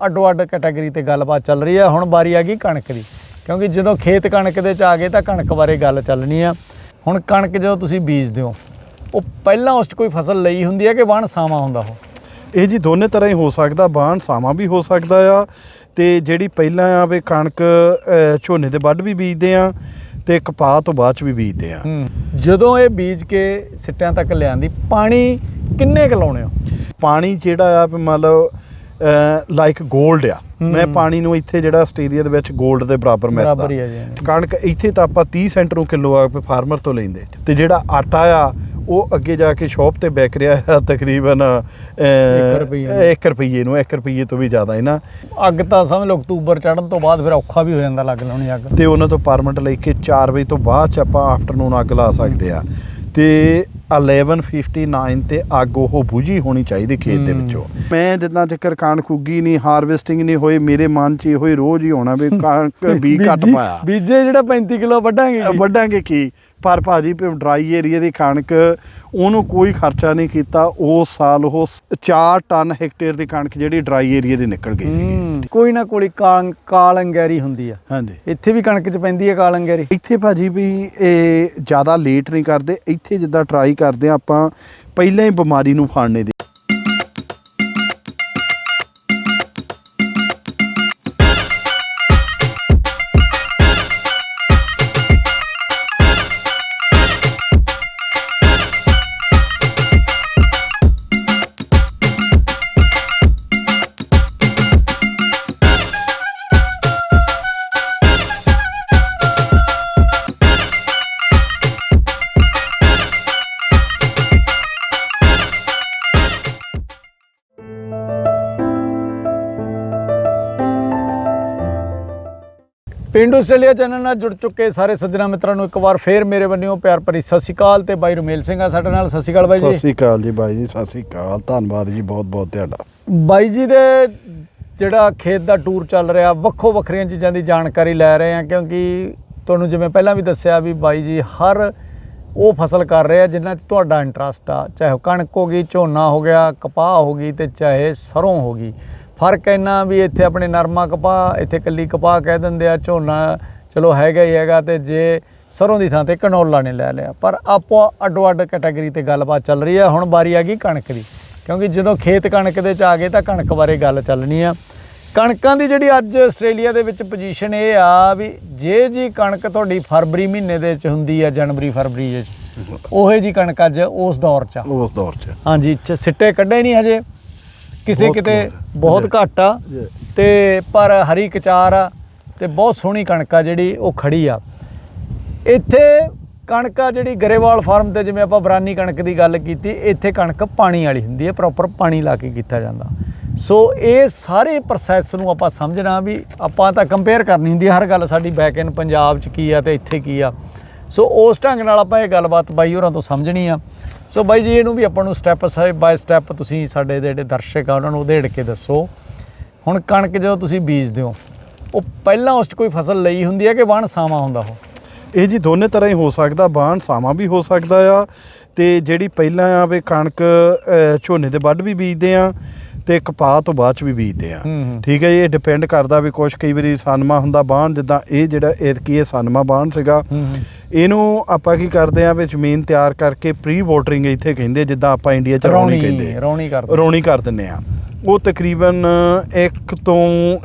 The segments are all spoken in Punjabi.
ਅੱਡੋ ਅੱਡ ਕੈਟਾਗਰੀ ਤੇ ਗੱਲਬਾਤ ਚੱਲ ਰਹੀ ਹੈ। ਹੁਣ ਵਾਰੀ ਆ ਗਈ ਕਣਕ ਦੀ। ਕਿਉਂਕਿ ਜਦੋਂ ਖੇਤ ਕਣਕ ਦੇ ਚ ਆ ਗਏ ਤਾਂ ਕਣਕ ਬਾਰੇ ਗੱਲ ਚੱਲਣੀ ਆ। ਹੁਣ ਕਣਕ ਜਦੋਂ ਤੁਸੀਂ ਬੀਜਦੇ ਹੋ ਉਹ ਪਹਿਲਾਂ ਉਸ 'ਚ ਕੋਈ ਫਸਲ ਲਈ ਹੁੰਦੀ ਹੈ ਕਿ ਵਣ ਸਾਵਾ ਹੁੰਦਾ ਉਹ? ਇਹ ਜੀ ਦੋਨੇ ਤਰ੍ਹਾਂ ਹੀ ਹੋ ਸਕਦਾ। ਬਾਣ ਸਾਮਾ ਵੀ ਹੋ ਸਕਦਾ ਆ ਤੇ ਜਿਹੜੀ ਪਹਿਲਾਂ ਆ ਵੀ ਕਣਕ ਅਹ, ਝੋਨੇ ਦੇ ਵੱਢ ਵੀ ਬੀਜਦੇ ਆ ਤੇ ਕਪਾਹ ਤੋਂ ਬਾਅਦ ਚ ਵੀ ਬੀਜਦੇ ਆ। ਜਦੋਂ ਇਹ ਬੀਜ ਕੇ ਸਿੱਟਿਆਂ ਤੱਕ ਲਿਆਂਦੀ ਪਾਣੀ ਕਿੰਨੇ ਕੁ ਲਾਉਣੇ ਹੋ? ਪਾਣੀ ਜਿਹੜਾ ਆ ਵੀ ਮੰਨ ਲਓ ਲਾਈਕ 골ਡ ਆ। ਮੈਂ ਪਾਣੀ ਨੂੰ ਇੱਥੇ ਜਿਹੜਾ ਆਸਟ੍ਰੇਲੀਆ ਦੇ ਵਿੱਚ 골ਡ ਦੇ ਬਰਾਬਰ ਮਿਲਦਾ ਬਰਾਬਰ ਹੀ ਆ ਜੀ ਕਣਕ ਇੱਥੇ ਤਾਂ ਆਪਾਂ 30 ਸੈਂਟ ਨੂੰ ਕਿਲੋ ਆ ਫਾਰਮਰ ਤੋਂ ਲੈਂਦੇ। ਤੇ ਜਿਹੜਾ ਆਟਾ ਆ ਉਹ ਅੱਗੇ ਜਾ ਕੇ ਸ਼ਾਪ ਤੇ ਵਿਕ ਰਿਹਾ ਆ ਤਕਰੀਬਨ ਇੱਕ ਰੁਪਈਏ ਨੂੰ। 1 ਰੁਪਈਏ ਨੂੰ 1 ਰੁਪਈਏ ਤੋਂ ਵੀ ਜ਼ਿਆਦਾ ਹੈ ਨਾ ਅੱਗ ਤਾਂ ਸਮਝ ਲਓ ਅਕਤੂਬਰ ਚੜਨ ਤੋਂ ਬਾਅਦ ਫਿਰ ਔਖਾ ਵੀ ਹੋ ਜਾਂਦਾ ਲੱਗ ਲਾਉਣੀ ਅੱਗ। ਤੇ ਉਹਨਾਂ ਤੋਂ ਪਰਮਿਟ ਲੈ ਕੇ 4 ਵਜੇ ਤੋਂ ਬਾਅਦ ਚ ਆਪਾਂ ਆਫਟਰਨੂਨ ਅੱਗ ਲਾ ਸਕਦੇ ਆ। ਤੇ 11:59 ਤੇ ਅੱਗ ਉਹ ਬੁਝੀ ਹੋਣੀ ਚਾਹੀਦੀ ਖੇਤ ਦੇ। ਵਿੱਚੋਂ ਮੈਂ ਜਿੰਨਾ ਚੱਕਰ ਕਣਕ ਉੱਗੀ ਨਹੀਂ ਹਾਰਵੈਸਟਿੰਗ ਨਹੀਂ ਹੋਈ ਮੇਰੇ ਮਨ 'ਚ ਇਹੋ ਹੀ ਰੋਜ਼ ਹੀ ਹੋਣਾ ਵੀ ਕਣਕ ਵੀ ਘੱਟ ਪਾਇਆ ਬੀਜੇ ਜਿਹੜਾ 35 ਕਿਲੋ ਵੱਢਾਂਗੇ? ਵੱਢਾਂਗੇ ਕੀ ਪਰ ਭਾਜੀ ਡਰਾਈ ਏਰੀਆ ਦੀ ਕਣਕ ਉਹਨੂੰ ਕੋਈ ਖਰਚਾ ਨਹੀਂ ਕੀਤਾ। ਉਸ ਸਾਲ ਉਹ 4 ਟਨ ਹੈਕਟੇਅਰ ਦੀ ਕਣਕ ਜਿਹੜੀ ਡਰਾਈ ਏਰੀਆ ਦੀ ਨਿਕਲ ਗਈ ਸੀ ਕੋਈ ਨਾ ਕੋਈ ਕਾਲ ਅੰਗੈਰੀ ਹੁੰਦੀ ਆ। ਹਾਂਜੀ। ਇੱਥੇ ਵੀ ਕਣਕ 'ਚ ਪੈਂਦੀ ਹੈ ਕਾਲ ਅੰਗੈਰੀ ਇੱਥੇ ਭਾਜੀ ਵੀ ਇਹ ਜ਼ਿਆਦਾ ਲੇਟ ਨਹੀਂ ਕਰਦੇ। ਇੱਥੇ ਜਿੱਦਾਂ ਟਰਾਈ ਕਰਦੇ ਆ ਆਪਾਂ ਪਹਿਲਾਂ ਹੀ ਬਿਮਾਰੀ ਨੂੰ ਫਾੜਨੇ ਦੀ। ਪਿੰਡ ਆਸਟ੍ਰੇਲੀਆ ਚੈਨਲ ਨਾਲ ਜੁੜ ਚੁੱਕੇ ਸਾਰੇ ਸੱਜਣਾ ਮਿੱਤਰਾਂ ਨੂੰ ਇੱਕ ਵਾਰ ਫੇਰ ਮੇਰੇ ਵੱਲੋਂ ਪਿਆਰ ਭਰੀ ਸਤਿ ਸ਼੍ਰੀ ਅਕਾਲ ਤੇ ਬਾਈ ਰਮੇਲ ਸਿੰਘ ਆ ਸਾਡੇ ਨਾਲ। ਸਤਿ ਸ਼੍ਰੀ ਅਕਾਲ ਬਾਈ ਸਤਿ ਜੀ ਸ੍ਰੀ ਅਕਾਲ ਜੀ ਬਾਈ ਜੀ ਸਤਿ ਸ੍ਰੀ ਅਕਾਲ। ਧੰਨਵਾਦ ਜੀ ਬਹੁਤ ਬਹੁਤ ਤੁਹਾਡਾ। ਬਾਈ ਜੀ ਦੇ ਜਿਹੜਾ ਖੇਤ ਦਾ ਟੂਰ ਚੱਲ ਰਿਹਾ ਵੱਖੋ ਵੱਖਰੀਆਂ ਚੀਜ਼ਾਂ ਦੀ ਜਾਣਕਾਰੀ ਲੈ ਰਹੇ ਆ ਕਿਉਂਕਿ ਤੁਹਾਨੂੰ ਜਿਵੇਂ ਪਹਿਲਾਂ ਵੀ ਦੱਸਿਆ ਵੀ ਬਾਈ ਜੀ ਹਰ ਉਹ ਫਸਲ ਕਰ ਰਹੇ ਆ ਜਿਨ੍ਹਾਂ 'ਚ ਤੁਹਾਡਾ ਇੰਟਰਸਟ ਆ ਚਾਹੇ ਕਣਕ ਹੋ ਗਈ ਝੋਨਾ ਹੋ ਗਿਆ ਕਪਾਹ ਹੋ ਗਈ ਤੇ ਚਾਹੇ ਸਰੋਂ ਹੋ ਗਈ। ਫ਼ਰਕ ਇੰਨਾ ਵੀ ਇੱਥੇ ਆਪਣੇ ਨਰਮਾ ਕਪਾਹ ਇੱਥੇ ਕੱਲੀ ਕਪਾਹ ਕਹਿ ਦਿੰਦੇ ਆ ਝੋਨਾ ਚਲੋ ਹੈਗਾ ਹੀ ਹੈਗਾ ਤੇ ਜੇ ਸਰੋਂ ਦੀ ਥਾਂ ਤੇ ਕਨੌਲਾ ਨੇ ਲੈ ਲਿਆ। ਪਰ ਆਪੋ ਅੱਡੋ ਅੱਡ ਕੈਟਾਗਰੀ ਤੇ ਗੱਲਬਾਤ ਚੱਲ ਰਹੀ ਆ। ਹੁਣ ਵਾਰੀ ਆ ਗਈ ਕਣਕ ਦੀ ਕਿਉਂਕਿ ਜਦੋਂ ਖੇਤ ਕਣਕ ਦੇ ਚ ਆ ਗਏ ਤਾਂ ਕਣਕ ਬਾਰੇ ਗੱਲ ਚੱਲਣੀ ਆ। ਕਣਕਾਂ ਦੀ ਜਿਹੜੀ ਅੱਜ ਆਸਟ੍ਰੇਲੀਆ ਦੇ ਵਿੱਚ ਪੋਜੀਸ਼ਨ ਇਹ ਆ ਵੀ ਜੇ ਜੀ ਕਣਕ ਤੁਹਾਡੀ ਫਰਵਰੀ ਮਹੀਨੇ ਦੇ ਵਿੱਚ ਹੁੰਦੀ ਆ ਜਨਵਰੀ ਫਰਵਰੀ ਦੇ ਵਿੱਚ ਉਹੇ ਜੀ ਕਣਕ ਅੱਜ ਉਸ ਦੌਰ 'ਚ ਉਸ ਦੌਰ 'ਚ। ਹਾਂਜੀ ਸਿੱਟੇ ਕੱਢੇ ਨਹੀਂ ਹਜੇ। ਕਿਸੇ ਕਿਤੇ। ਬਹੁਤ। ਘੱਟ ਆ। ਤੇ ਪਰ ਹਰੀ ਕਚਾਰ ਆ ਤੇ ਬਹੁਤ ਸੋਹਣੀ ਕਣਕ ਆ ਜਿਹੜੀ ਉਹ ਖੜੀ ਆ ਇੱਥੇ ਕਣਕ ਆ ਜਿਹੜੀ ਗਰੇਵਾਲ ਫਾਰਮ ਤੇ ਜਿਵੇਂ ਆਪਾਂ ਬਰਾਨੀ ਕਣਕ ਦੀ ਗੱਲ ਕੀਤੀ ਇੱਥੇ ਕਣਕ ਪਾਣੀ ਵਾਲੀ ਹੁੰਦੀ ਹੈ ਪ੍ਰੋਪਰ ਪਾਣੀ ਲਾ ਕੇ ਕੀਤਾ ਜਾਂਦਾ ਸੋ ਇਹ ਸਾਰੇ ਪ੍ਰੋਸੈਸ ਨੂੰ ਆਪਾਂ ਸਮਝਣਾ ਵੀ ਆਪਾਂ ਤਾਂ ਕੰਪੇਅਰ ਕਰਨੀ ਹੁੰਦੀ ਹਰ ਗੱਲ ਸਾਡੀ ਬੈਕ ਇਨ ਪੰਜਾਬ 'ਚ ਕੀ ਆ ਤੇ ਇੱਥੇ ਕੀ ਆ ਸੋ ਉਸ ਢੰਗ ਨਾਲ ਆਪਾਂ ਇਹ ਗੱਲਬਾਤ ਬਾਈ ਹੋਰਾਂ ਤੋਂ ਸਮਝਣੀ ਆ ਸੋ ਬਾਈ ਜੀ, ਇਹਨੂੰ ਵੀ ਆਪਾਂ ਨੂੰ ਸਟੈਪ ਬਾਈ ਸਟੈਪ ਤੁਸੀਂ ਸਾਡੇ ਜਿਹੜੇ ਦਰਸ਼ਕ ਆ, ਉਹਨਾਂ ਨੂੰ ਉਧੇੜ ਕੇ ਦੱਸੋ। ਹੁਣ ਕਣਕ ਜਦੋਂ ਤੁਸੀਂ ਬੀਜਦੇ ਹੋ, ਉਹ ਪਹਿਲਾਂ ਉਸ 'ਚ ਕੋਈ ਫਸਲ ਲਈ ਹੁੰਦੀ ਹੈ ਕਿ ਵਣ ਸਾਵਾ ਹੁੰਦਾ ਉਹ? ਇਹ ਜੀ ਦੋਨੇ ਤਰ੍ਹਾਂ ਹੀ ਹੋ ਸਕਦਾ ਬਾਣ ਸਾਮਾ ਵੀ ਹੋ ਸਕਦਾ ਆ, ਤੇ ਜਿਹੜੀ ਪਹਿਲਾਂ ਆ ਵੀ ਕਣਕ ਝੋਨੇ ਦੇ ਵੱਢ ਵੀ ਬੀਜਦੇ ਆ ਤੇ ਕਪਾਹ ਤੋਂ ਬਾਅਦ ਚ ਵੀ ਬੀਜਦੇ ਆ। ਠੀਕ ਹੈ ਜੀ ਇਹ ਡਿਪੈਂਡ ਕਰਦਾ ਵੀ ਕੁਛ ਕਈ ਵਾਰੀ ਸਨਮਾ ਹੁੰਦਾ ਬਾਣ ਜਿੱਦਾਂ ਇਹ ਜਿਹੜਾ ਇਹ ਇਹ ਸਨਮਾ ਬਾਣ ਸੀਗਾ। ਇਹਨੂੰ ਆਪਾਂ ਕੀ ਕਰਦੇ ਆ ਵੀ ਜ਼ਮੀਨ ਤਿਆਰ ਕਰਕੇ ਪ੍ਰੀ ਵਾਟਰਿੰਗ ਇੱਥੇ ਕਹਿੰਦੇ ਜਿੱਦਾਂ ਆਪਾਂ ਇੰਡੀਆ ਚ ਰੌਣੀ ਕਹਿੰਦੇ ਰੌਣੀ ਕਰਦੇ ਰੌਣੀ ਕਰ ਦਿੰਨੇ ਆ। ਉਹ ਤਕਰੀਬਨ ਇੱਕ ਤੋਂ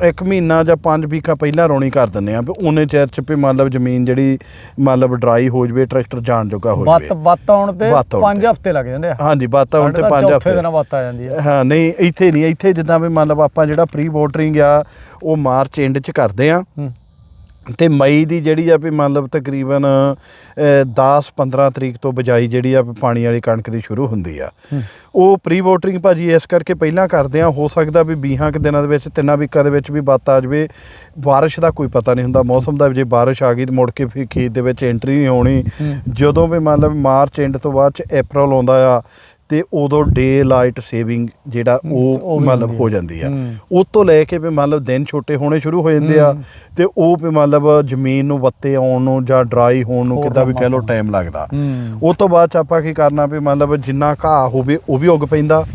ਇੱਕ ਮਹੀਨਾ ਜਾਂ ਪੰਜ ਵੀਕਾ ਪਹਿਲਾਂ ਰੌਣੀ ਕਰ ਦਿੰਨੇ ਆ ਵੀ ਉਹਨੇ ਚਿਰ ਚ ਵੀ ਮਤਲਬ ਜ਼ਮੀਨ ਜਿਹੜੀ ਮਤਲਬ ਡਰਾਈ ਹੋ ਜਵੇ ਟਰੈਕਟਰ ਜਾਣ ਜੋਗਾ ਹੋ ਬੱਤ ਜਵੇ। ਬੱਤ ਆਉਣ ਤੇ ਬੱਤ ਆਉਣ 5 ਤੇ। ਹਫ਼ਤੇ ਲੱਗ ਜਾਂਦੇ ਆ। ਹਾਂਜੀ ਵਾਤਾਵਰਣ ਤੇ ਸਾਡੇ ਤਾਂ ਪੰਜ ਚੌਥੇ ਹਫ਼ਤੇ। ਦਿਨ ਬੱਤ ਆ ਜਾਂਦੀ ਹੈ ਹਾਂ ਨਹੀਂ ਇੱਥੇ ਨਹੀਂ ਇੱਥੇ ਜਿੱਦਾਂ ਵੀ ਮਤਲਬ ਆਪਾਂ ਜਿਹੜਾ ਪ੍ਰੀ ਵਾਟਰਿੰਗ ਆ ਉਹ ਮਾਰਚ ਐਂਡ ਚ ਕਰਦੇ ਆ ਹੂੰ। ਤੇ ਮਈ ਦੀ ਜਿਹੜੀ ਆ ਵੀ ਮਤਲਬ ਤਕਰੀਬਨ 10-15 ਤਰੀਕ ਤੋਂ ਬਜਾਈ ਜਿਹੜੀ ਆ ਪਾਣੀ ਵਾਲੀ ਕਣਕ ਦੀ ਸ਼ੁਰੂ ਹੁੰਦੀ ਆ। ਉਹ ਪ੍ਰੀ ਵਾਟਰਿੰਗ ਭਾਜੀ ਇਸ ਕਰਕੇ ਪਹਿਲਾਂ ਕਰਦੇ ਆ ਹੋ ਸਕਦਾ ਵੀ 20 ਕੁ ਦਿਨਾਂ ਦੇ ਵਿੱਚ ਤਿੰਨਾਂ ਵੀਕਾਂ ਦੇ ਵਿੱਚ ਵੀ ਬਾਤ ਆ ਜਾਵੇ ਬਾਰਿਸ਼ ਦਾ ਕੋਈ ਪਤਾ ਨਹੀਂ ਹੁੰਦਾ ਮੌਸਮ ਦਾ ਜੇ ਬਾਰਿਸ਼ ਆ ਗਈ ਤੇ ਮੁੜ ਕੇ ਫਿਰ ਖੇਤ ਦੇ ਵਿੱਚ ਐਂਟਰੀ ਨਹੀਂ ਹੋਣੀ। ਜਦੋਂ ਵੀ ਮਤਲਬ ਮਾਰਚ ਐਂਡ ਤੋਂ ਬਾਅਦ ਚ April ਆਉਂਦਾ ਆ ਤੇ ਉਦੋਂ ਡੇ ਲਾਈਟ ਸੇਵਿੰਗ ਜਿਹੜਾ ਉਹ ਮਤਲਬ ਹੋ। ਜਾਂਦੀ ਆ। ਉਹ ਤੋਂ ਲੈ ਕੇ ਵੀ ਮਤਲਬ ਦਿਨ ਛੋਟੇ ਹੋਣੇ ਸ਼ੁਰੂ ਹੋ ਜਾਂਦੇ ਆ। ਤੇ ਉਹ ਵੀ ਮਤਲਬ ਜ਼ਮੀਨ ਨੂੰ ਵੱਤੇ ਆਉਣ ਨੂੰ ਜਾਂ ਡਰਾਈ ਹੋਣ ਨੂੰ ਕਿੱਦਾਂ ਵੀ ਕਹਿ ਲੰਮਾ ਟਾਈਮ ਲੱਗਦਾ ਉਹ ਤੋਂ ਬਾਅਦ ਚ ਆਪਾਂ ਕੀ ਕਰਨਾ ਵੀ ਮਤਲਬ ਜਿੰਨਾ ਘਾਹ ਹੋਵੇ ਉਹ ਵੀ ਉੱਗ ਪੈਂਦਾ